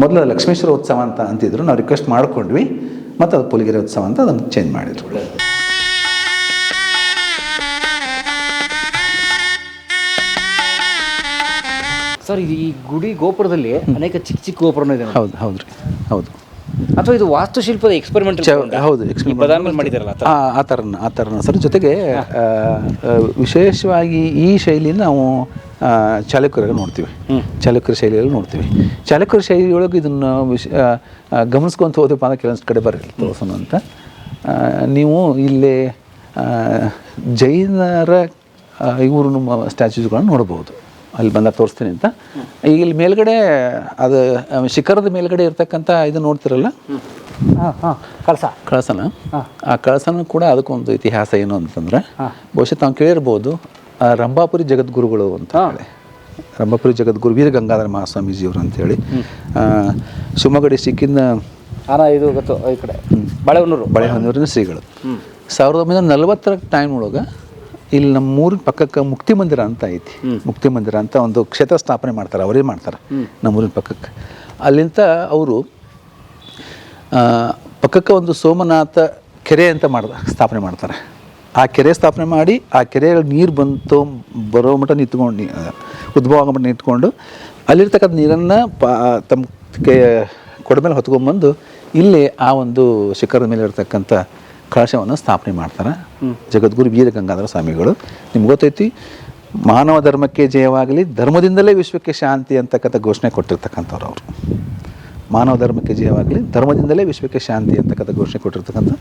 Speaker 1: ಮೊದಲು ಲಕ್ಷ್ಮೇಶ್ವರ ಉತ್ಸವ ಅಂತ ಅಂತಿದ್ರು. ನಾವು ರಿಕ್ವೆಸ್ಟ್ ಮಾಡ್ಕೊಂಡ್ವಿ. ಮತ್ತು ಅದು ಪುಲಿಗೆರೆ ಉತ್ಸವ ಅಂತ ಅದನ್ನು ಚೇಂಜ್ ಮಾಡಿದ್ರು.
Speaker 2: ಸರ್ ಈ ಗುಡಿ ಗೋಪುರದಲ್ಲಿ ಅನೇಕ ಚಿಕ್ಕ ಚಿಕ್ಕ ಗೋಪುರನೂ ಇದೆ
Speaker 1: ಹೌದು ಹೌದು ರೀ. ಹೌದು.
Speaker 2: ಅಥವಾ ಇದು ವಾಸ್ತುಶಿಲ್ಪದ ಎಕ್ಸ್ಪೆರಿಮೆಂಟ್
Speaker 1: ಹೌದು
Speaker 2: ಎಕ್ಸ್ಪೆರಿಮೆಂಟ್ ಮಾಡಿದಾರಲ್ಲ ಆ ಥರ.
Speaker 1: ಆ ಥರ ಥರನ ಆ ಥರನ ಸರ್. ಜೊತೆಗೆ ವಿಶೇಷವಾಗಿ ಈ ಶೈಲಿನ ನಾವು ಚಾಲುಕ್ಯರಾಗ ನೋಡ್ತೀವಿ. ಚಾಲುಕ್ಯರ ಶೈಲಿಯಲ್ಲಿ ನೋಡ್ತೀವಿ. ಚಾಲುಕ್ಯರ ಶೈಲಿಯೊಳಗೆ ಇದನ್ನು ವಿಶ್ ಗಮನಿಸ್ಕೊಂತ ಹೋದಪ್ಪ ಅಂದ್ರೆ ಕೆಲವೊಂದು ಕಡೆ ಬರಲಿ ತೋರ್ಸೋಣ ಅಂತ. ನೀವು ಇಲ್ಲಿ ಜೈನರ ಇವರು ನಮ್ಮ ಸ್ಟ್ಯಾಚ್ಯೂಸ್ಗಳನ್ನು ನೋಡ್ಬೋದು. ಅಲ್ಲಿ ಬಂದಾಗ ತೋರಿಸ್ತೀನಿ ಅಂತ. ಈಗ ಇಲ್ಲಿ ಮೇಲ್ಗಡೆ ಅದು ಶಿಖರದ ಮೇಲ್ಗಡೆ ಇರ್ತಕ್ಕಂಥ ಇದು ನೋಡ್ತಿರಲ್ಲ?
Speaker 2: ಹಾಂ ಹಾಂ ಕಳಸ.
Speaker 1: ಕಳಸನ? ಆ ಕಳಸನ ಕೂಡ ಅದಕ್ಕೊಂದು ಇತಿಹಾಸ ಏನು ಅಂತಂದ್ರೆ ಬಹುಶಃ ತಾವು ಕೇಳಿರ್ಬೋದು ರಂಭಾಪುರಿ ಜಗದ್ಗುರುಗಳು ಅಂತ ಹೇಳಿ. ರಂಭಾಪುರಿ ಜಗದ್ಗುರು ವೀರ ಗಂಗಾಧರ ಮಹಾಸ್ವಾಮೀಜಿಯವರು ಅಂತೇಳಿ ಹೇಳಿ. ಶಿವಮೊಗ್ಗ ಡಿಸ್ಟಿಕ್ಕಿನ
Speaker 2: ಇದು ಗೊತ್ತು ಈ ಕಡೆ. ಬಳೆಹೊನ್ನೂರು.
Speaker 1: ಬಳೆಹೊನ್ನೂರಿನ ಶ್ರೀಗಳು. ಸಾವಿರದ ಒಂಬೈನೂರ ನಲವತ್ತರ ಟೈಮ್ ಒಳಗೆ ಇಲ್ಲಿ ನಮ್ಮ ಊರಿನ ಪಕ್ಕಕ್ಕೆ ಮುಕ್ತಿ ಮಂದಿರ ಅಂತ ಐತಿ. ಮುಕ್ತಿ ಮಂದಿರ ಅಂತ ಒಂದು ಕ್ಷೇತ್ರ ಸ್ಥಾಪನೆ ಮಾಡ್ತಾರೆ ಅವರೇ ಮಾಡ್ತಾರೆ ನಮ್ಮ ಊರಿನ ಪಕ್ಕಕ್ಕೆ. ಅಲ್ಲಿಂದ ಅವರು ಪಕ್ಕಕ್ಕೆ ಒಂದು ಸೋಮನಾಥ ಕೆರೆ ಅಂತ ಮಾಡ್ದ ಸ್ಥಾಪನೆ ಮಾಡ್ತಾರೆ. ಆ ಕೆರೆ ಸ್ಥಾಪನೆ ಮಾಡಿ ಆ ಕೆರೆಯಲ್ಲಿ ನೀರು ಬಂತು ಬರೋ ಮಟ್ಟ ನಿಂತ್ಕೊಂಡು ಉದ್ಭವ ಆಗೋ ಮಟ್ಟ ನಿಂತ್ಕೊಂಡು ಅಲ್ಲಿರ್ತಕ್ಕಂಥ ನೀರನ್ನು ಪಾ ತಮ್ಮ ಕೆ ಕೊಡ ಮೇಲೆ ಹೊತ್ಕೊಂಡ್ಬಂದು ಇಲ್ಲಿ ಆ ಒಂದು ಶಿಖರದ ಮೇಲೆ ಇರ್ತಕ್ಕಂಥ ಕಳಶವನ್ನು ಸ್ಥಾಪನೆ ಮಾಡ್ತಾರೆ. ಜಗದ್ಗುರು ವೀರ ಗಂಗಾಧರ ಸ್ವಾಮಿಗಳು. ನಿಮ್ಗೆ ಗೊತ್ತೈತಿ ಮಾನವ ಧರ್ಮಕ್ಕೆ ಜಯವಾಗಲಿ ಧರ್ಮದಿಂದಲೇ ವಿಶ್ವಕ್ಕೆ ಶಾಂತಿ ಅಂತಕ್ಕಂಥ ಘೋಷಣೆ ಕೊಟ್ಟಿರ್ತಕ್ಕಂಥವ್ರು ಅವರು. ಮಾನವ ಧರ್ಮಕ್ಕೆ ಜಯವಾಗಲಿ ಧರ್ಮದಿಂದಲೇ ವಿಶ್ವಕ್ಕೆ ಶಾಂತಿ ಅಂತಕ್ಕಂಥ ಘೋಷಣೆ ಕೊಟ್ಟಿರ್ತಕ್ಕಂಥ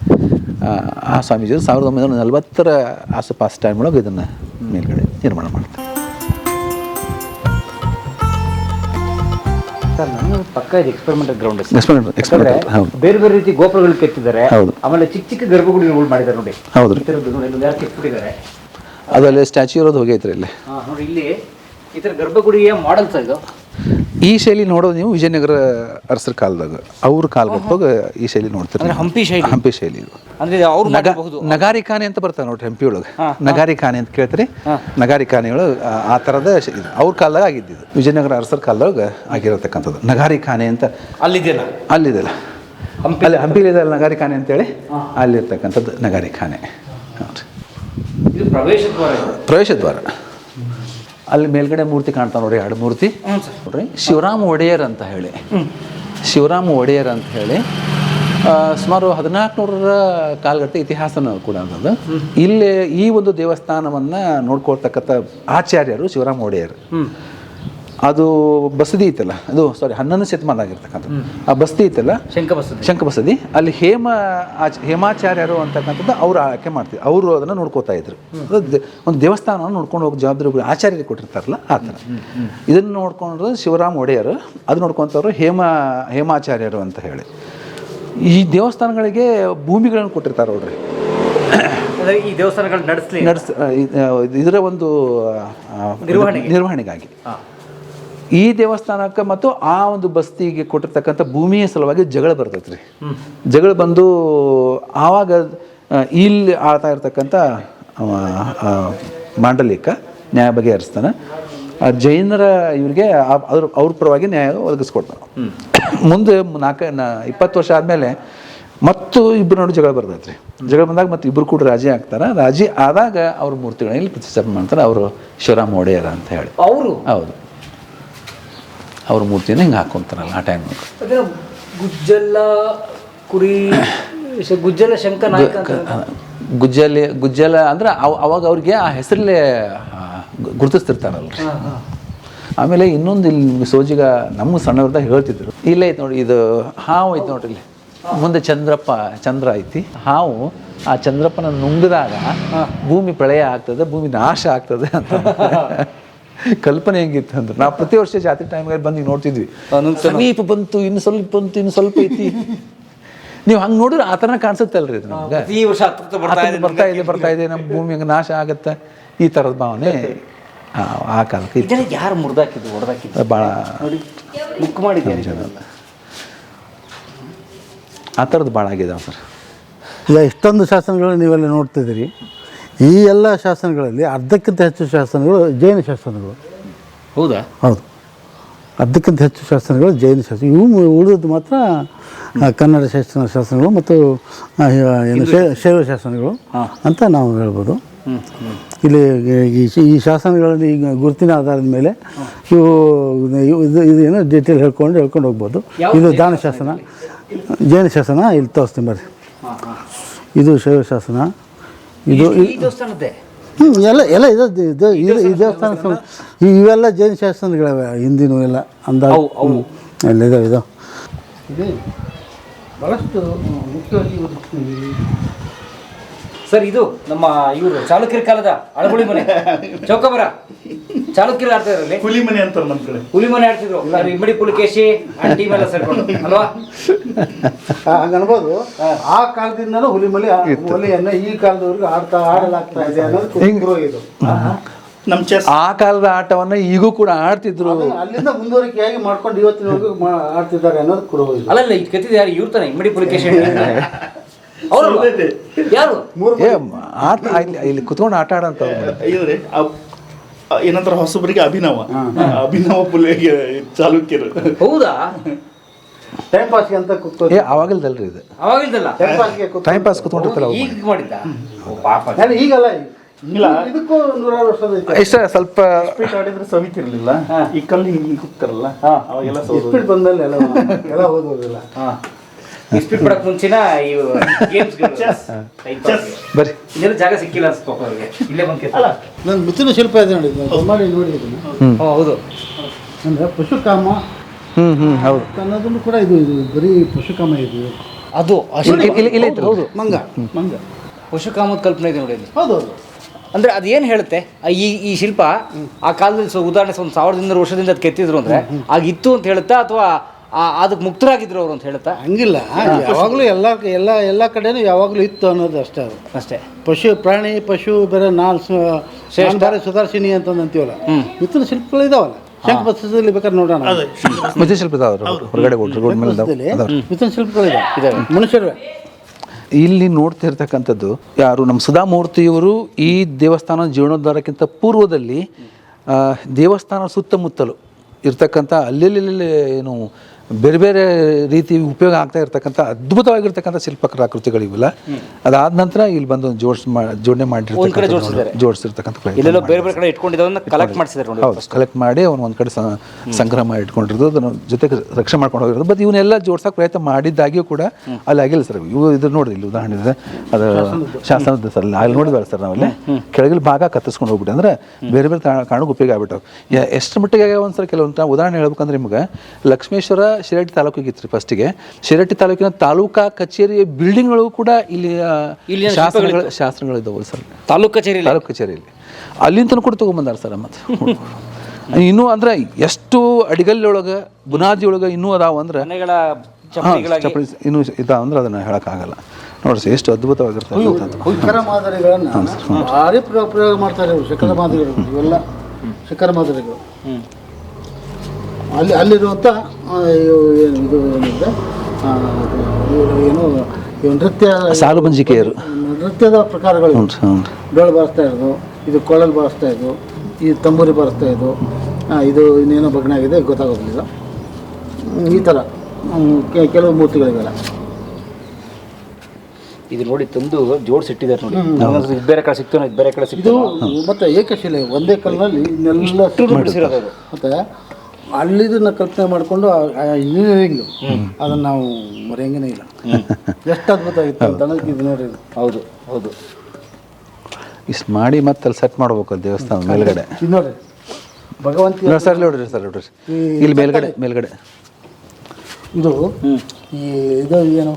Speaker 1: ಆ, ಸ್ವಾಮೀಜಿ ಸಾವಿರದ ಒಂಬೈನೂರ ನಲವತ್ತರ ಆಸುಪಾಸು ಟೈಮ್ ಒಳಗೆ ಇದನ್ನು ಮೇಲ್ಗಡೆ ನಿರ್ಮಾಣ ಮಾಡ್ತಾರೆ.
Speaker 2: ಸರ್ ನಾನು ಪಕ್ಕ ಇದು ಎಕ್ಸ್ಪೆರಿಮೆಂಟಲ್ ಗ್ರೌಂಡ್
Speaker 1: Experiment- experimental, ಹೌದು.
Speaker 2: ಬೇರೆ ಬೇರೆ ರೀತಿ ಗೋಪುರಗಳು ಕೆತ್ತಿದ್ದಾರೆ.
Speaker 1: ಹೌದು.
Speaker 2: ಆಮೇಲೆ ಚಿಕ್ಕ ಚಿಕ್ಕ ಗರ್ಭಗುಡಿಗಳು ಮಾಡಿದ್ದಾರೆ ನೋಡಿ.
Speaker 1: ಹೌದು ರೀ.
Speaker 2: ಈ ಥರದ್ದು ನೋಡಿ ಇಲ್ಲಿ ಯಾರು ಕೆತ್ತಿಬಿಟ್ಟಿದ್ದಾರೆ
Speaker 1: ಅದರಲ್ಲಿ ಸ್ಟ್ಯಾಚ್ಯೂ ಇರೋದು ಹೋಗೈತ್ರಿ ಇಲ್ಲಿ.
Speaker 2: ಹಾಂ ನೋಡಿ ಇಲ್ಲಿ ಈ ಥರ ಗರ್ಭಗುಡಿಯ ಮಾಡೆಲ್ ಸರ್ ಇದು?
Speaker 1: ಈ ಶೈಲಿ ನೋಡೋದು ನೀವು ವಿಜಯನಗರ ಅರಸರ ಕಾಲದಾಗ. ಅವ್ರ ಕಾಲದಾಗ ಈ ಶೈಲಿ ನೋಡ್ತೀರಿ
Speaker 2: ಹಂಪಿ ಶೈಲಿ.
Speaker 1: ಹಂಪಿ ಶೈಲಿ ಇದು.
Speaker 2: ಅಂದ್ರೆ ಅವ್ರು
Speaker 1: ನಗ
Speaker 2: ಮಾಡಬಹುದು
Speaker 1: ನಗಾರಿ ಖಾನೆ ಅಂತ ಬರ್ತಾರೆ ನೋಡ್ರಿ ಹಂಪಿ ಒಳಗೆ. ನಗಾರಿ ಖಾನೆ ಅಂತ ಕೇಳ್ತೀರಿ. ನಗಾರಿ ಖಾನೆ ಒಳಗೆ ಆ- ತರದ ಥರದ ಶ- ಇದು. ಅವ್ರ ಕಾಲದಾಗ ಆಗಿದ್ದು ವಿಜಯನಗರ ಅರಸರ ಕಾಲದಾಗ ಆಗಿರತಕ್ಕಂಥದ್ದು. ನಗಾರಿ ಖಾನೆ ಅಂತ.
Speaker 2: ಅಲ್ಲಿದೆಯಲ್ಲ
Speaker 1: ಹಂಪಿ. ಅಲ್ಲಿ ಹಂಪಿಲಿದೆಲ್ಲ ನಗಾರಿ ಖಾನೆ ಅಂತೇಳಿ ಅಲ್ಲಿರ್ತಕ್ಕಂಥದ್ದು ನಗಾರಿ ಖಾನೆ. ಹೌದು.
Speaker 2: ಇದು ಪ್ರವೇಶ ದ್ವಾರ
Speaker 1: ಪ್ರವೇಶ ದ್ವಾರ. ಅಲ್ಲಿ ಮೇಲ್ಗಡೆ ಮೂರ್ತಿ ಕಾಣ್ತಾವೆ ನೋಡಿ ಎರಡು ಮೂರ್ತಿ. ನೋಡ್ರಿ ಶಿವರಾಮ ಒಡೆಯರ್ ಅಂತ ಹೇಳಿ. ಶಿವರಾಮ ಒಡೆಯರ್ ಅಂತ ಹೇಳಿ ಸುಮಾರು ಹದಿನಾಲ್ಕುನೂರರ ಕಾಲಘಟ್ಟ ಇತಿಹಾಸನ ಕೂಡ ಅದು ಇಲ್ಲಿ ಈ ಒಂದು ದೇವಸ್ಥಾನವನ್ನು ನೋಡ್ಕೊಳ್ತಕ್ಕಂಥ ಆಚಾರ್ಯರು ಶಿವರಾಮ ಒಡೆಯರ್. ಅದು ಬಸದಿ ಐತಲ್ಲ ಅದು ಸಾರಿ ಹನ್ನೊಂದು ಶತಮಾನದಾಗಿರ್ತಕ್ಕಂಥದ್ದು ಆ ಬಸ್ತಿ ಐತಲ್ಲ?
Speaker 2: ಶಂಖ ಬಸದಿ.
Speaker 1: ಶಂಖ ಬಸದಿ. ಅಲ್ಲಿ ಹೇಮ ಆಚ ಹೇಮಾಚಾರ್ಯರು ಅಂತಕ್ಕಂಥದ್ದು ಅವ್ರು ಆಯ್ಕೆ ಮಾಡ್ತೀವಿ ಅವರು ಅದನ್ನು ನೋಡ್ಕೋತಾ ಇದ್ರು. ಒಂದು ದೇವಸ್ಥಾನವನ್ನು ನೋಡ್ಕೊಂಡು ಹೋಗಿ ಜವಾಬ್ದಾರಿ ಆಚಾರ್ಯರಿಗೆ ಕೊಟ್ಟಿರ್ತಾರಲ್ಲ ಆ ಥರ. ಇದನ್ನು ನೋಡ್ಕೊಂಡ್ರೆ ಶಿವರಾಮ್ ಒಡೆಯರು ಅದು ನೋಡ್ಕೊತವ್ರು ಹೇಮ ಹೇಮಾಚಾರ್ಯರು ಅಂತ ಹೇಳಿ. ಈ ದೇವಸ್ಥಾನಗಳಿಗೆ ಭೂಮಿಗಳನ್ನು ಕೊಟ್ಟಿರ್ತಾರೆ ನೋಡ್ರಿ.
Speaker 2: ಈ ನಡೆಸಲಿ.
Speaker 1: ನಡೆಸ ಇದರ ಒಂದು. ನಿರ್ವಹಣೆಗಾಗಿ. ಈ ದೇವಸ್ಥಾನಕ್ಕೆ ಮತ್ತು ಆ ಒಂದು ಬಸ್ತಿಗೆ ಕೊಟ್ಟಿರ್ತಕ್ಕಂಥ ಭೂಮಿಯ ಸಲುವಾಗಿ ಜಗಳ ಬರ್ತೈತೆ ರೀ ಜಗಳ ಬಂದು ಆವಾಗ ಇಲ್ಲಿ ಆಳ್ತಾ ಇರ್ತಕ್ಕಂಥ ಮಾಂಡಲಿಕ ನ್ಯಾಯ ಬಗೆಹರಿಸ್ತಾನೆ. ಆ ಜೈನರ ಇವರಿಗೆ ಅದ್ರ ಅವ್ರ ಪರವಾಗಿ ನ್ಯಾಯ ಒದಗಿಸ್ಕೊಡ್ತಾನೆ. ಮುಂದೆ ನಾಲ್ಕು ಇಪ್ಪತ್ತು ವರ್ಷ ಆದಮೇಲೆ ಮತ್ತು ಇಬ್ಬರು ನೋಡಿ ಜಗಳ ಬರ್ತೈತೆ ರೀ ಜಗಳ ಬಂದಾಗ ಮತ್ತು ಇಬ್ಬರು ಕೂಡ ರಾಜಿ ಆಗ್ತಾರೆ. ರಾಜಿ ಆದಾಗ ಅವ್ರ ಮೂರ್ತಿಗಳಲ್ಲಿ ಇಲ್ಲಿ ಪ್ರತಿಷ್ಠಾಪನೆ ಮಾಡ್ತಾರೆ. ಅವರು ಶಿವರಾಮ ಒಡೆಯರ ಅಂತ ಹೇಳಿ.
Speaker 2: ಅವರು?
Speaker 1: ಹೌದು. ಅವ್ರ ಮೂರ್ತಿನ ಹಿಂಗೆ ಹಾಕ್ಕೊಂತಾರಲ್ಲ ಆ ಟೈಮ್
Speaker 2: ಗುಜ್ಜಲ್ಲ ಕುರಿ ಗುಜ್ಜಲ ಶಂಕರ
Speaker 1: ಗುಜ್ಜಲಿ ಗುಜ್ಜಲ ಅಂದ್ರೆ ಅವ- ಅವಾಗ ಅವ್ರಿಗೆ ಆ ಹೆಸರಲ್ಲೇ ಗುರುತಿಸ್ತಿರ್ತಾರಲ್ಲ ಆಮೇಲೆ ಇನ್ನೊಂದು ಇಲ್ಲಿ ಸೋಜಿಗ ನಮ್ಮ ಸಣ್ಣವ್ರದಾಗ ಹೇಳ್ತಿದ್ರು. ಇಲ್ಲ ಐತೆ ನೋಡಿ ಇದು ಹಾವು ಐತೆ ನೋಡ್ರಿ ಇಲ್ಲಿ. ಮುಂದೆ ಚಂದ್ರಪ್ಪ ಚಂದ್ರ ಐತಿ. ಹಾವು ಆ ಚಂದ್ರಪ್ಪನ ನುಂಗಿದಾಗ ಭೂಮಿ ಪ್ರಳಯ ಆಗ್ತದೆ ಭೂಮಿ ನಾಶ ಆಗ್ತದೆ ಅಂತ. ಕಲ್ಪನೆ ಹೆಂಗಿತ್ತು ಅಂದ್ರೆ ನಾವು ಪ್ರತಿ ವರ್ಷ ಜಾತ್ರೆ ಟೈಮ್ಗೆ ಬಂದು ನೋಡ್ತಿದ್ವಿ. ಸಮೀಪ ಬಂತು ಇನ್ನು ಸ್ವಲ್ಪ ಬಂತು ಇನ್ನು ಸ್ವಲ್ಪ ಐತಿ. ನೀವು ಹಂಗೆ ನೋಡಿದ್ರೆ ಆ ಥರ ಕಾಣಿಸುತ್ತಲ್ರಿ ಇದು ನಮ್ಗೆ.
Speaker 2: ಈ ವರ್ಷ ಬರ್ತಾ
Speaker 1: ಇದೆ ಬರ್ತಾ ಇದೆ ನಮ್ಮ ಭೂಮಿ ಹಂಗೆ ನಾಶ ಆಗುತ್ತೆ. ಈ ಥರದ ಭಾವನೆ ಆ ಆ ಕಾಲಕ್ಕೆ
Speaker 2: ಇದೆಲ್ಲ ಯಾರು ಮುರಿದಾಕಿದ್ದು ಹೊಡೆದಾಕಿದ್ದು?
Speaker 1: ಭಾಳ
Speaker 2: ನೋಡಿ ಬುಕ್ ಮಾಡಿದ್ದಾರೆ
Speaker 1: ಆ ಥರದ್ದು ಭಾಳ ಆಗಿದಾವೆ ಸರ್.
Speaker 3: ಈಗ ಇಷ್ಟೊಂದು ಶಾಸನಗಳು ನೀವೆಲ್ಲ ನೋಡ್ತಿದ್ದೀರಿ. ಈ ಎಲ್ಲ ಶಾಸನಗಳಲ್ಲಿ ಅರ್ಧಕ್ಕಿಂತ ಹೆಚ್ಚು ಶಾಸನಗಳು ಜೈನ ಶಾಸನಗಳು.
Speaker 2: ಹೌದಾ?
Speaker 3: ಹೌದು. ಅರ್ಧಕ್ಕಿಂತ ಹೆಚ್ಚು ಶಾಸನಗಳು ಜೈನ ಶಾಸನ ಇವು ಉಳಿದದ್ದು ಮಾತ್ರ ಕನ್ನಡ ಶಾಸನ ಶಾಸನಗಳು ಮತ್ತು ಏನು ಶೈವ ಶಾಸನಗಳು ಅಂತ ನಾವು ಹೇಳ್ಬೋದು. ಇಲ್ಲಿ ಈ ಈ ಶಾಸನಗಳಲ್ಲಿ ಈಗ ಗುರುತಿನ ಆಧಾರದ ಮೇಲೆ ಇವು ಇವು- ಇದು ಇದು ಏನು ಡೀಟೇಲ್ ಹೇಳ್ಕೊಂಡು ಹೇಳ್ಕೊಂಡು ಹೋಗ್ಬೋದು. ಇದು ದಾನ ಶಾಸನ? ಜೈನ ಶಾಸನ ಇಲ್ಲಿ ತೋರಿಸ್ತೀನಿ ಬರ್ರಿ. ಇದು ಶೈವ ಶಾಸನ ಇದು ಹ್ಞೂ ಎಲ್ಲ ಎಲ್ಲ ಇದು ಇದು ಇದು ಈ ದೇವಸ್ಥಾನ ಇವೆಲ್ಲ ಜೈನ ಶಾಸನಗಳವೆ ಹಿಂದಿನ ಎಲ್ಲ ಅಂದಾಜು
Speaker 2: ಅವು- ಅವು.
Speaker 3: ಹ್ಮ್. ಎಲ್ಲ ಇದಾವೆ ಇದು ಇದೆ ಭಾಳಷ್ಟು ಮುಖ್ಯವಾಗಿ
Speaker 2: ಸರ್ ಇದು ನಮ್ಮ ಇವರು ಚಾಲುಕ್ಯರ ಕಾಲದ ಅಳಗುಳಿ ಮನೆ. ಚೌಕಬರ. ಚಾಲುಕ್ಯರು ಆಡ್ತಾ ಇದ್ರಲ್ಲಿ
Speaker 4: ಹುಲಿ ಮನೆ ಅಂತಾರೆ ನಮ್ಮ ಕಡೆ.
Speaker 2: ಹುಲಿ ಮನೆ ಆಡ್ತಿದ್ರು. ಇಮ್ಮಡಿ ಪುಲಿಕೇಶಿ ಟೀಮ್ ಎಲ್ಲ ಸೇರ್ಕೊಂಡು ಅಲ್ವಾ?
Speaker 3: ಹಂಗ ಅನ್ಬೋದು. ಆ ಕಾಲದಿಂದನೂ ಮನೆ ಹುಲಿಯನ್ನ ಈ ಕಾಲದವರೆಗೂ ಆಡ್ತಾ ಆಡಲಾಗ್ತಾ ಇದೆ ಅನ್ನೋದು ಇದು.
Speaker 4: ನಮ್ಮ ಚೆಸ್.
Speaker 1: ಆ ಕಾಲದ ಆಟವನ್ನ ಈಗೂ ಕೂಡ ಆಡ್ತಿದ್ರು.
Speaker 3: ಅಲ್ಲಿಂದ ಮುಂದುವರಿಕೆಯಾಗಿ ಮಾಡ್ಕೊಂಡು ಇವತ್ತಿನವರೆಗೂ ಆಡ್ತಿದ್ದಾರೆ ಅನ್ನೋದು ಕುರು ಇದು.
Speaker 2: ಅಲ್ಲಲ್ಲ ಇದು ಕತ್ತಿದ್ದಾರೆ ಯಾರು? ಇವ್ರು ತಾನೆ ಇಮ್ಮಡಿ ಪುಲಿಕೇಶಿ ಯಾರು?
Speaker 1: ಏ ಆಟ ಇಲ್ಲಿ ಇಲ್ಲಿ ಕುತ್ಕೊಂಡು ಆಟ ಆಡಂತ
Speaker 4: ಇದ್ರೆ ಏನಂತಾರ ಹೊಸಬರಿಗೆ ಅಭಿನವ. ಅಭಿನವ ಪುಲಿಗೆ ಚಾಲುಕ್ಯರು.
Speaker 2: ಹೌದಾ?
Speaker 3: ಟೈಮ್ ಪಾಸ್ಗೆ ಅಂತ ಕೂತ್ಕೋ
Speaker 1: ಏ ಅವಾಗಿಲ್ದಲ್ರಿ ಇದು.
Speaker 2: ಅವಾಗಿಲ್ದಲ್ಲ?
Speaker 3: ಟೈಮ್ ಪಾಸ್ಗೆ ಕೂತ್ಕೊ
Speaker 1: ಟೈಮ್ ಪಾಸ್ ಕುತ್ಕೊಂಡಿರ್ತಲ್ಲ
Speaker 2: ಈಗ ಮಾಡಿದ್ದ. ಓ, ಪಾಪ.
Speaker 3: ನಾನು ಈಗಲ್ಲ
Speaker 4: ಇಲ್ಲ.
Speaker 3: ಇದಕ್ಕೂ ನೂರಾರು ವರ್ಷದ ಐತೆ
Speaker 1: ಇಷ್ಟ ಸ್ವಲ್ಪ
Speaker 4: ಸ್ಪೀಟ್ ಆಡಿದ್ರೆ ಸವಿತಿರ್ಲಿಲ್ಲ. ಈ ಕಲ್ಲು ಹಿಂಗೆ ಹೋಗ್ತಾರಲ್ಲ ಅವಾಗೆಲ್ಲ ಸೌದು
Speaker 3: ಸ್ಪೀಡ್ ಬಂದಲ್ಲಿ ಎಲ್ಲ ಎಲ್ಲ ಓದೋದಿಲ್ಲ
Speaker 2: ಹಾ ಬಿಡಕ್ ಮುಂಚಿನ ಇವು ಗೇಮ್ಸ್
Speaker 1: ಬರ್ರಿ.
Speaker 2: ಇದೆಲ್ಲ ಜಾಗ ಸಿಕ್ಕಿಲ್ಲ ಅವ್ರಿಗೆ. ಇಲ್ಲೇ ಬಂದ್
Speaker 4: ಅಲ್ಲ
Speaker 3: ಶಿಲ್ಪ ಇದೆ ನೋಡಿ ಮಾಡಿ ನೋಡಿದ್ದೀನಿ.
Speaker 2: ಹೌದು.
Speaker 3: ಅಂದರೆ ಪಶುಕಾಮ
Speaker 1: ಹ್ಮ್ ಹ್ಮ್ ಹೌದು.
Speaker 3: ಅನ್ನೋದನ್ನು ಕೂಡ ಇದು ಇದು ಬರೀ ಪಶುಕಾಮ ಇದು.
Speaker 2: ಅದು
Speaker 1: ಇಲ್ಲ
Speaker 3: ಹೌದು. ಮಂಗ.
Speaker 4: ಮಂಗ.
Speaker 2: ಪಶುಕಾಮದ ಕಲ್ಪನೆ ಇದೆ ನೋಡಿ
Speaker 3: ಹೌದು ಹೌದು.
Speaker 2: ಅಂದ್ರೆ ಅದು ಏನು ಹೇಳುತ್ತೆ? ಈ ಈ ಶಿಲ್ಪ ಆ ಕಾಲದಲ್ಲಿ ಉದಾಹರಣೆ ಒಂದು ಸಾವಿರದ ಇನ್ನೂರು ವರ್ಷದಿಂದ ಅದು ಕೆತ್ತಿದ್ರು ಅಂದ್ರೆ ಆಗಿತ್ತು ಅಂತ ಹೇಳುತ್ತಾ ಅಥವಾ ಅದಕ್ಕೆ ಮುಕ್ತರಾಗಿದ್ರು ಅವರು ಅಂತ ಹೇಳುತ್ತಾ?
Speaker 3: ಹಂಗಿಲ್ಲ. ಯಾವಾಗಲೂ ಎಲ್ಲ ಎಲ್ಲ ಎಲ್ಲ ಕಡೆನೂ ಯಾವಾಗಲೂ ಇತ್ತು ಅನ್ನೋದು ಅಷ್ಟೇ ಅದು.
Speaker 2: ಅಷ್ಟೇ.
Speaker 3: ಪಶು ಪ್ರಾಣಿ ಪಶು ಬೇರೆ ನಾಲ್ಕು ಶ್ರೇಷ್ಠ? ಬಾರಿ ಸುಧಾರ್ಸಿನಿ ಅಂತಂದು ಅಂತೀವಲ್ಲ? ಮಿಥುನ ಶಿಲ್ಪಗಳು ಇದಾವಲ್ಲ? ಶಂಖಪಥದಲ್ಲಿ ಬೇಕಾದ್ರೆ ನೋಡೋಣ.
Speaker 1: ಮಧ್ಯ ಶಿಲ್ಪ ಹೊರಗಡೆ.
Speaker 3: ಮಿಥುನ ಶಿಲ್ಪಗಳು ಇದಾವೆ. ಮನುಷ್ಯರು
Speaker 1: ಇಲ್ಲಿ ನೋಡ್ತಿರ್ತಕ್ಕಂಥದ್ದು ಯಾರು? ನಮ್ಮ ಸುಧಾಮೂರ್ತಿಯವರು ಈ ದೇವಸ್ಥಾನ ಜೀರ್ಣೋದ್ಧಾರಕ್ಕಿಂತ ಪೂರ್ವದಲ್ಲಿ ಆ, ದೇವಸ್ಥಾನ ಸುತ್ತಮುತ್ತಲು ಇರ್ತಕ್ಕಂಥ ಅಲ್ಲಲ್ಲಿ ಏನು ಬೇರೆ ಬೇರೆ ರೀತಿ ಉಪಯೋಗ ಆಗ್ತಾ ಇರ್ತಕ್ಕಂಥ ಅದ್ಭುತವಾಗಿರ್ತಕ್ಕಂಥ ಶಿಲ್ಪಕಲಾಕೃತಿಗಳಿವೆಲ್ಲ ಅದಾದ ನಂತರ ಇಲ್ಲಿ ಬಂದು ಜೋಡಿಸ್ ಜೋಡಣೆ. ಮಾಡಿರ್ತಕ್ಕಂಥ ಜೋಡಿಸಿರ್ತಕ್ಕಂಥ
Speaker 2: ಬೇರೆ ಬೇರೆ ಕಡೆ ಇಟ್ಕೊಂಡಿದ್ದವನ್ನ ಕಲೆಕ್ಟ್
Speaker 1: ಹೌದು ಕಲೆಕ್ಟ್ ಮಾಡಿ ಅವನು ಒಂದು ಕಡೆ ಸಂಗ್ರಹ ಮಾಡಿ ಇಟ್ಕೊಂಡಿರೋದು ಅದನ್ನು ಜೊತೆಗೆ ರಕ್ಷಣೆ ಮಾಡ್ಕೊಂಡು ಹೋಗಿರೋದು. ಬಟ್ ಇವನ್ನೆಲ್ಲ ಜೋಡ್ಸೋಕೆ ಪ್ರಯತ್ನ ಮಾಡಿದ್ದಾಗ್ಯೂ ಕೂಡ ಅಲ್ಲಿ ಆಗಿಲ್ಲ ಸರ್ ಇವು ಇದು ನೋಡಿರಿ ಇಲ್ಲಿ ಉದಾಹರಣೆ ಇದೆ. ಅದು ಶಾಸನದ ಸರ್ ಅಲ್ಲಿ ನೋಡಿದ್ವಲ್ಲ ಸರ್ ನಾವಲ್ಲಿ. ಕೆಳಗೆ ಭಾಗ ಕತ್ತಿಸ್ಕೊಂಡು ಹೋಗ್ಬಿಟ್ಟು ಅಂದ್ರೆ ಬೇರೆ ಬೇರೆ ಕಾರಣಕ್ಕೆ ಉಪಯೋಗ ಆಗ್ಬಿಟ್ಟು ಎಷ್ಟು ಮಟ್ಟಿಗೆ ಒಂದ್ಸಲ ಕೆಲವೊಂದು ಉದಾಹರಣೆ ಹೇಳ್ಬೇಕಂದ್ರೆ ನಿಮ್ಗೆ ಲಕ್ಷ್ಮೇಶ್ವರ ಶಿರಟ್ಟಿ ತಾಲೂಕಿಗೆ ಇತ್ತು ಫಸ್ಟಿಗೆ ಶಿರಟ್ಟಿ ತಾಲೂಕಿನ ತಾಲೂಕಾ ಕಚೇರಿಯ ಬಿಲ್ಡಿಂಗ್ಗಳು ಕೂಡ ಇಲ್ಲಿ ಶಾಸ್ತ್ರಗಳು
Speaker 2: ಶಾಸ್ತ್ರಗಳು
Speaker 1: ಶಾಸನಗಳು ಶಾಸನಗಳು ಇದ್ದಾವಲ್ಲ ಸರ್.
Speaker 2: ತಾಲೂಕು ಕಚೇರಿ
Speaker 1: ತಾಲೂಕು ಕಚೇರಿಯಲ್ಲಿ ಅಲ್ಲಿಂದ ಕೂಡ ತೊಗೊಂಬಂದಾರ ಸರ್ ಮತ್ತೆ ಇನ್ನೂ ಅಂದ್ರೆ ಎಷ್ಟು ಅಡಿಗಲ್ಲೊಳಗೆ ಬುನಾದಿ ಒಳಗೆ ಇನ್ನೂ ಅದಾವ ಅಂದ್ರೆ ಚಪ್ಪಲಿ ಇನ್ನೂ ಇದಾವ ಅಂದ್ರೆ ಅದನ್ನ ಹೇಳಕ್ಕಾಗಲ್ಲ. ನೋಡ್ರಿ ಸರ್ ಎಷ್ಟು
Speaker 3: ಅದ್ಭುತವಾಗಿರ್ತಾರೆ ಮಾದರಿಗಳನ್ನ ಭಾರಿ ಪ್ರಯೋಗ ಮಾಡ್ತಾರೆ ಶಿಖರ ಮಾದರಿಗಳು ಇವೆಲ್ಲ ಶಿಖರ ಮಾದರಿಗಳು. ಅಲ್ಲಿ ಅಲ್ಲಿರುವಂಥ ಇದು ಏನಿದೆ ಏನು ಇವು ನೃತ್ಯ
Speaker 1: ಸಾಲುಬಂಜಿಕೆಯರು
Speaker 3: ನೃತ್ಯದ ಪ್ರಕಾರಗಳು ಡೋಳು ಬಾರಿಸ್ತಾ ಇರೋದು ಇದು ಕೊಳಲು ಬಾರಿಸ್ತಾ ಇದ್ದು ಈ ತಂಬೂರಿ ಬಾರಿಸ್ತಾ ಇದ್ದು ಇದು ಇನ್ನೇನೋ ಬಗ್ನಾಗಿದೆ ಗೊತ್ತಾಗೋದಿಲ್ಲ. ಈ ಥರ ಕೆಲವು ಮೂರ್ತಿಗಳಿವೆಲ್ಲ.
Speaker 2: ಇದು ನೋಡಿ ತಂದು ಜೋಡಿಸಿಟ್ಟಿದ್ದಾರೆ ನೋಡಿ. ಇದು ಬೇರೆ ಕಡೆ ಸಿಗ್ತಾನೆ ಇದು ಬೇರೆ ಕಡೆ
Speaker 3: ಇದು
Speaker 2: ಸಿಕ್ತು
Speaker 3: ಮತ್ತೆ ಏಕಶಿಲೆ ಒಂದೇ ಕಲ್ಲಿನಲ್ಲಿ ಇನ್ನೆಲ್ಲ. ಮತ್ತೆ ಅಲ್ಲಿದನ್ನ ಕಲ್ಪನೆ ಮಾಡಿಕೊಂಡು ಇಂಜಿನಿಯರಿಂಗ್ ಅದನ್ನು ನಾವು ಮರೆಯಂಗೇನೆ ಇಲ್ಲ. ಎಷ್ಟು ಅದ್ಭುತ ಆಗಿತ್ತು ಅಂತ ಇದು ನೋಡಿ
Speaker 2: ಹೌದು ಹೌದು.
Speaker 1: ಇಷ್ಟು ಮಾಡಿ ಮತ್ತೆ ಅಲ್ಲಿ ಸೆಟ್ ಮಾಡ್ಬೇಕು ದೇವಸ್ಥಾನ ಮೇಲ್ಗಡೆ.
Speaker 3: ನೋಡ್ರಿ ಭಗವಂತ
Speaker 1: ಸರ್ ಇಲ್ಲಿ ನೋಡ್ರಿ ಸರ್ ನೋಡ್ರಿ ಇಲ್ಲಿ ಮೇಲ್ಗಡೆ ಮೇಲ್ಗಡೆ.
Speaker 3: ಇದು ಈ ಇದು ಏನು?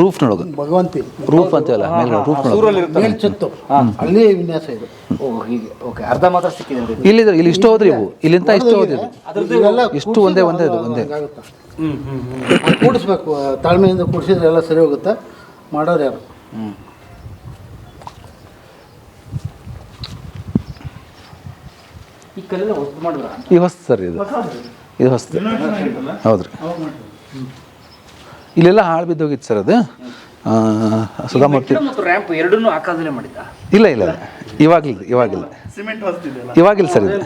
Speaker 1: ರೂಫ್ನೊಳಗೆ.
Speaker 3: ಭಗವಂತಿ.
Speaker 1: ರೂಫ್ ಅಂತೀವಲ್ಲ ಮೇಲ್ಗಡೆ ರೂಫ್ನೊಳಗೆ.
Speaker 3: ಮೇಲ್ಚತ್ತು ಅಲ್ಲಿ ವಿನ್ಯಾಸ ಇದೆ.
Speaker 2: ಓ ಹೀಗೆ. ಓಕೆ ಅರ್ಧ ಮಾತ್ರ ಸಿಕ್ಕಿದೆ
Speaker 1: ಇಲ್ಲಿ ಇಲ್ಲಿ ಇಷ್ಟು ಹೋದ್ರಿ ಇವು. ಇಲ್ಲಿಂದ ಇಷ್ಟು ಹೋದ್ರಿ ಇಷ್ಟು ಒಂದೇ ಒಂದೇ ಇದು ಒಂದೇ.
Speaker 3: ಆಗುತ್ತೆ. ಕೂಡಿಸ್ಬೇಕು. ತಾಳ್ಮೆಯಿಂದ ಕೂಡಿಸಿದ್ರೆ ಎಲ್ಲ ಸರಿ ಹೋಗುತ್ತೆ. ಮಾಡೋರು ಯಾರು?
Speaker 2: ಈ ಹೊಸ್ತು
Speaker 1: ಸರ್ ಇದು. ಇದು ಹೊಸ್ತು ಹೌದ್ರಿ. ಇಲ್ಲೆಲ್ಲ ಹಾಳು ಬಿದ್ದೋಗಿತ್ತು ಸರ್ ಅದು. ಆ, ಸುಧಾಮೂರ್ತಿ
Speaker 2: ಮತ್ತು ರ್ಯಾಂಪ್ ಎರಡನ್ನೂ ಆಕಾರದಲ್ಲೇ ಮಾಡಿದ್ದ?
Speaker 1: ಇಲ್ಲ ಇಲ್ಲ ಇಲ್ಲ. ಇವಾಗಿಲ್ಲ ಇವಾಗಿಲ್ಲ.
Speaker 4: ಸಿಮೆಂಟ್ ಹೊಸ್ತಿದೆಯಲ್ಲ
Speaker 1: ಇವಾಗಿಲ್ಲ ಸರ್ ಇದು.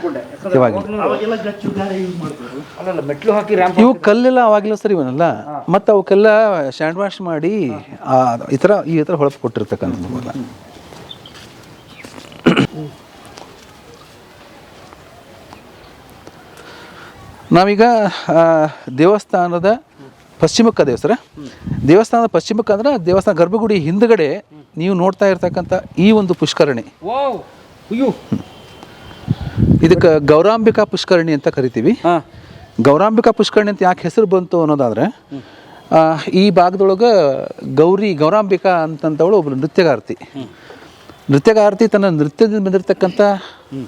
Speaker 1: ಇವಾಗಿಲ್ಲ.
Speaker 4: ಗಚ್ಚು ಗಾರೆ ಯೂಸ್ ಮಾಡ್ತಿದ್ರು.
Speaker 2: ಅಲ್ಲಲ್ಲ ಮೆಟ್ಲು ಹಾಕಿ ರ್ಯಾಂಪ್
Speaker 1: ಇವು ಕಲ್ಲೆಲ್ಲ ಅವಾಗಿಲ್ಲ ಸರ್ ಇವನ್ನೆಲ್ಲ ಮತ್ತು ಅವಕ್ಕೆಲ್ಲ ಸ್ಯಾಂಡ್ ವಾಶ್ ಮಾಡಿ ಆ, ಈ ಥರ ಈ ಥರ ಹೊಳಪು ಕೊಟ್ಟಿರ್ತಕ್ಕಂಥದ್ದು ನಾವೀಗ ದೇವಸ್ಥಾನದ ಪಶ್ಚಿಮಕ್ಕೆ ಅದೇವು ಸರ್ ದೇವಸ್ಥಾನದ ಪಶ್ಚಿಮಕ್ಕೆ ಅಂದ್ರೆ ದೇವಸ್ಥಾನ ಗರ್ಭಗುಡಿ ಹಿಂದ್ಗಡೆ ನೀವು ನೋಡ್ತಾ ಇರ್ತಕ್ಕಂಥ ಈ ಒಂದು ಪುಷ್ಕರಣಿ. ಇದಕ್ಕೆ ಗೌರಾಂಬಿಕಾ ಪುಷ್ಕರಣಿ ಅಂತ ಕರಿತೀವಿ. ಗೌರಾಂಬಿಕಾ ಪುಷ್ಕರಣಿ ಅಂತ ಯಾಕೆ ಹೆಸರು ಬಂತು ಅನ್ನೋದಾದ್ರೆ ಈ ಭಾಗದೊಳಗೆ ಗೌರಿ ಗೌರಾಂಬಿಕಾ ಅಂತಂತವಳು ಒಬ್ಬರು ನೃತ್ಯಗಾರ್ತಿ. ನೃತ್ಯಗಾರ್ತಿ ತನ್ನ ನೃತ್ಯದಿಂದ ಬಂದಿರತಕ್ಕಂಥ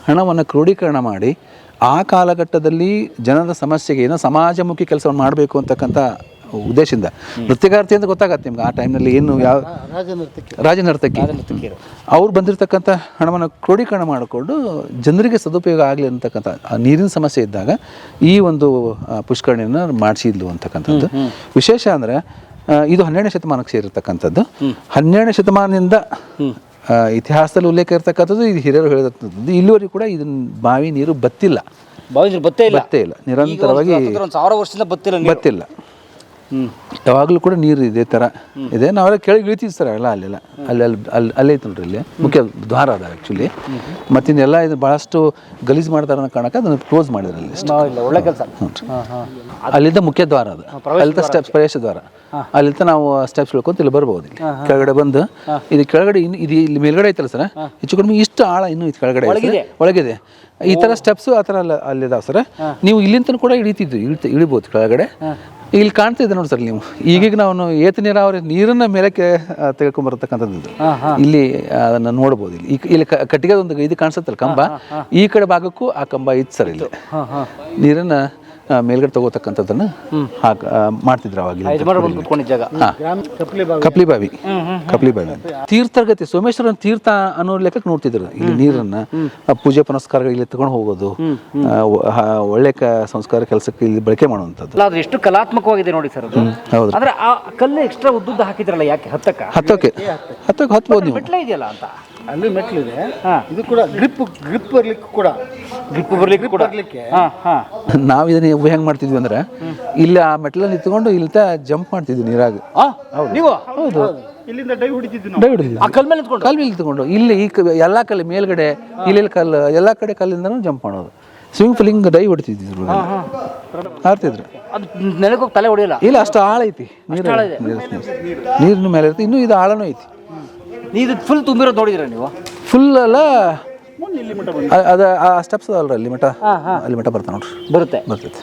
Speaker 1: ಹಣವನ್ನು ಕ್ರೋಢೀಕರಣ ಮಾಡಿ ಆ ಕಾಲಘಟ್ಟದಲ್ಲಿ ಜನರ ಸಮಸ್ಯೆಗೆ ಏನೋ ಸಮಾಜಮುಖಿ ಕೆಲಸವನ್ನು ಮಾಡಬೇಕು ಅಂತಕ್ಕಂಥ ಉದ್ದೇಶದಿಂದ. ನೃತ್ಯಗಾರ್ತಿ ಅಂತ ಗೊತ್ತಾಗತ್ತೆ ನಿಮ್ಗೆ ಆ ಟೈಮ್ನಲ್ಲಿ ಏನು ಯಾವ
Speaker 3: ರಾಜ
Speaker 1: ನರ್ತಕಿ ಅವ್ರು ಬಂದಿರತಕ್ಕಂಥ ಹಣವನ್ನು ಕ್ರೋಢೀಕರಣ ಮಾಡಿಕೊಂಡು ಜನರಿಗೆ ಸದುಪಯೋಗ ಆಗಲಿ ಅಂತಕ್ಕಂಥ ನೀರಿನ ಸಮಸ್ಯೆ ಇದ್ದಾಗ ಈ ಒಂದು ಪುಷ್ಕರಣಿಯನ್ನು ಮಾಡಿಸಿದ್ಲು ಅಂತಕ್ಕಂಥದ್ದು. ವಿಶೇಷ ಅಂದರೆ ಇದು ಹನ್ನೆರಡನೇ ಶತಮಾನಕ್ಕೆ ಸೇರಿರ್ತಕ್ಕಂಥದ್ದು. ಹನ್ನೆರಡನೇ ಶತಮಾನದಿಂದ ಇತಿಹಾಸದಲ್ಲಿ ಉಲ್ಲೇಖ ಇರತಕ್ಕಂಥದ್ದು ಇದು ಹಿರಿಯರು ಹೇಳಿದಂಥದ್ದು ಇಲ್ಲಿವರೆಗೂ ಕೂಡ ಇದನ್ನ ಬಾವಿ ನೀರು ಬತ್ತಿಲ್ಲ.
Speaker 2: ಬಾವಿದ್ರು ಬತ್ತೇ ಇಲ್ಲ.
Speaker 1: ಬತ್ತೇ ಇಲ್ಲ. ನಿರಂತರವಾಗಿ
Speaker 2: ಸಾವಿರ ವರ್ಷದಿಂದ ಬತ್ತಿಲ್ಲ ನೀರು.
Speaker 1: ಬತ್ತಿಲ್ಲ. ಯಾವಾಗಲೂ ಕೂಡ ನೀರು ಇದೇ ಥರ ಇದೆ. ನಾವೆಲ್ಲ ಕೆಳಗೆ ಇಳಿತೀವಿ ಸರ್ ಎಲ್ಲ ಅಲ್ಲೆಲ್ಲ. ಅಲ್ಲಿ ಅಲ್ಲಿ ಅಲ್ಲಿ ಅಲ್ಲೇ ಐತೆ ನೋಡ್ರಿ ಇಲ್ಲಿ. ಮುಖ್ಯ ದ್ವಾರ ಅದ ಆ್ಯಕ್ಚುಲಿ ಮತ್ತಿನ್ನೆಲ್ಲ ಇದು ಭಾಳಷ್ಟು ಗಲೀಜು ಮಾಡ್ತಾರೆ ಅನ್ನೋ ಕಾರಣಕ್ಕೆ ಅದನ್ನು ಕ್ಲೋಸ್ ಮಾಡಿದ್ರು ಅಲ್ಲಿ ಅಷ್ಟೇ.
Speaker 2: ಇಲ್ಲ ಒಳ್ಳೆ ಕೆಲಸ.
Speaker 1: ಹ್ಞೂ ರೀ. ಅಲ್ಲಿಂದ ಮುಖ್ಯ ದ್ವಾರ ಅದು. ಅಲ್ಲಿಂದ ಸ್ಟೆಪ್ಸ್ ಪ್ರವೇಶ ದ್ವಾರ. ಅಲ್ಲಿಂದ ನಾವು ಸ್ಟೆಪ್ಸ್ ಇಳ್ಕೊಂತ ಇಲ್ಲಿ ಬರ್ಬೋದು ಇಲ್ಲಿ. ಕೆಳಗಡೆ ಬಂದು ಇದು ಕೆಳಗಡೆ ಇನ್ನು ಇದು ಇಲ್ಲಿ ಮೇಲ್ಗಡೆ ಐತಲ್ಲ ಸರ್? ಹೆಚ್ಚು ಕಡಿಮೆ ಇಷ್ಟು ಆಳ ಇನ್ನೂ ಇದು ಕೆಳಗಡೆ. ಒಳಗಿದೆ. ಈ ಥರ ಸ್ಟೆಪ್ಸು ಆ ಥರ ಅಲ್ಲ ಅಲ್ಲಿದಾವೆ ಸರ್? ನೀವು ಇಲ್ಲಿಂದ ಕೂಡ ಇಳಿತಿದ್ದು ಇಳಿತ ಇಳಿಬೋದು ಕೆಳಗಡೆ. ಇಲ್ಲಿ ಕಾಣ್ತಿದೆ ನೋಡಿ ಸರ್ ನೀವು. ಈಗೀಗ ನಾವು ಏತ ನೀರಾವರಿ ನೀರನ್ನ ಮೇಲಕ್ಕೆ ಆ, ತೆಗೆದುಕೊಂಡ್ಬರ್ತಕ್ಕಂಥದ್ದು ಇಲ್ಲಿ ಅದನ್ನ ನೋಡ್ಬೋದು ಇಲ್ಲಿ. ಇಲ್ಲಿ ಕಟ್ಟಿಗೆ ಒಂದು ಇದು ಕಾಣಿಸುತ್ತಲ್ಲ ಕಂಬ? ಈ ಕಡೆ ಭಾಗಕ್ಕೂ ಆ ಕಂಬ ಇತ್ತು ಸರ್ ಇಲ್ಲಿ. ನೀರನ್ನ ಮೇಲ್ಗಡೆ ತಗೋತಕ್ಕಂಥದ್ದನ್ನ ಹಾಕ ಮಾಡ್ತಿದ್ರು ಅವಾಗ. ಕಪ್ಲಿ ಬಾವಿ. ಕಪ್ಲಿ ಬಾವಿ. ತೀರ್ಥಗತಿ ಸೋಮೇಶ್ವರನ ತೀರ್ಥ ಅನ್ನೋ ಲೆಕ್ಕಕ್ಕೆ ನೋಡ್ತಿದ್ರು. ಇಲ್ಲಿ ನೀರನ್ನ ಪೂಜೆ ಪುನಸ್ಕಾರ ಇಲ್ಲಿ ತಗೊಂಡು ಹೋಗೋದು ಆ, ಒಳ್ಳೆ ಕ ಸಂಸ್ಕಾರ ಕೆಲಸಕ್ಕೆ ಇಲ್ಲಿ ಬಳಕೆ ಮಾಡುವಂಥದ್ದು.
Speaker 2: ಎಷ್ಟು ಕಲಾತ್ಮಕವಾಗಿದೆ ನೋಡಿ ಸರ್ ಅದು.
Speaker 1: ಹೌದು.
Speaker 2: ಅಂದ್ರೆ ಆ ಕಲ್ಲು ಎಕ್ಸ್ಟ್ರಾ ಉದ್ದುದ್ದ ಹಾಕಿದ್ರಲ್ಲ ಯಾಕೆ? ಹತ್ತಕ್ಕ?
Speaker 1: ಹತ್ತೋಕೆ ಹತ್ತೋಕೆ ಹತ್ಬೋದು ನೀವು.
Speaker 2: ಇದೆಯಲ್ಲ ಅಂತ.
Speaker 3: ಅಲ್ಲಿ ಮೆಟ್ಲಿದೆ.
Speaker 2: ಹಾಂ.
Speaker 3: ಇದು ಕೂಡ ಗ್ರಿಪ್ ಗ್ರಿಪ್ ಬರ್ಲಿಕ್ಕೆ ಕೂಡ.
Speaker 2: ಗ್ರಿಪ್ ಬರ್ಲಿಕ್ಕೆ ಕೂಡ. ಹಾಂ ಹಾ.
Speaker 1: ನಾವು ಇದನ್ನ ಹೆಂಗ್ ಮಾಡ್ತಿದ್ವಿ ಅಂದ್ರೆ ಇಲ್ಲಿ ಆ ಮೆಟ್ಲಲ್ಲಿ ನಿಂತ್ಕೊಂಡು ಇಲ್ಲಿಂದ ಜಂಪ್ ಮಾಡ್ತಿದ್ವಿ ನೀರಾಗ.
Speaker 2: ಆ, ನೀವು?
Speaker 1: ಹೌದು.
Speaker 4: ಇಲ್ಲಿಂದ ಡೈ ಹೊಡಿತಿದ್ವಿ
Speaker 1: ಡೈ.
Speaker 2: ಆ ಕಲ್ ಮೇಲೆ ನಿಂತ್ಕೊಂಡು?
Speaker 1: ಕಾಲ್ ಮೇಲೆ ನಿಂತ್ಕೊಂಡು. ಇಲ್ಲಿ ಈ ಕ- ಎಲ್ಲಾ ಕಲ್ಲು ಮೇಲ್ಗಡೆ ಇಲ್ಲಿ ಕಲ್ಲು ಎಲ್ಲ ಕಡೆ ಕಲ್ಲಿಂದನೂ ಜಂಪ್ ಮಾಡೋದು. ಸ್ವಿಮ್ಮಿಂಗ್ ಪೂಲ್ ಹಿಂಗೆ ಡೈ ಹೊಡಿತಿದ್ರು ಆಡ್ತಿದ್ರು.
Speaker 2: ಅದು ನೆಲಕ್ಕೆ ಹೋಗಿ ತಲೆ ಹೊಡೆಯಲ್ಲ?
Speaker 1: ಇಲ್ಲ ಅಷ್ಟು ಆಳ ಐತಿ ನೀರು. ನೀರಿನ ಮೇಲೆ ಇರುತ್ತೆ. ಇನ್ನೂ ಇದು ಆಳನೂ ಐತಿ.
Speaker 2: ಇದು ಫುಲ್ ತುಂಬಿರೋದು ನೋಡಿದಿರ ನೀವು?
Speaker 1: ಫುಲ್ ಅಲ್ಲ? ಅದ ಆ ಸ್ಟೆಪ್ಸ್ ಅದಲ್ರಿ ಅಲ್ಲಿ ಮಠ. ಅಲ್ಲಿ ಮಠ ಬರ್ತಾನೆ ನೋಡ್ರಿ.
Speaker 2: ಬರುತ್ತೆ.
Speaker 1: ಬರ್ತೈತಿ.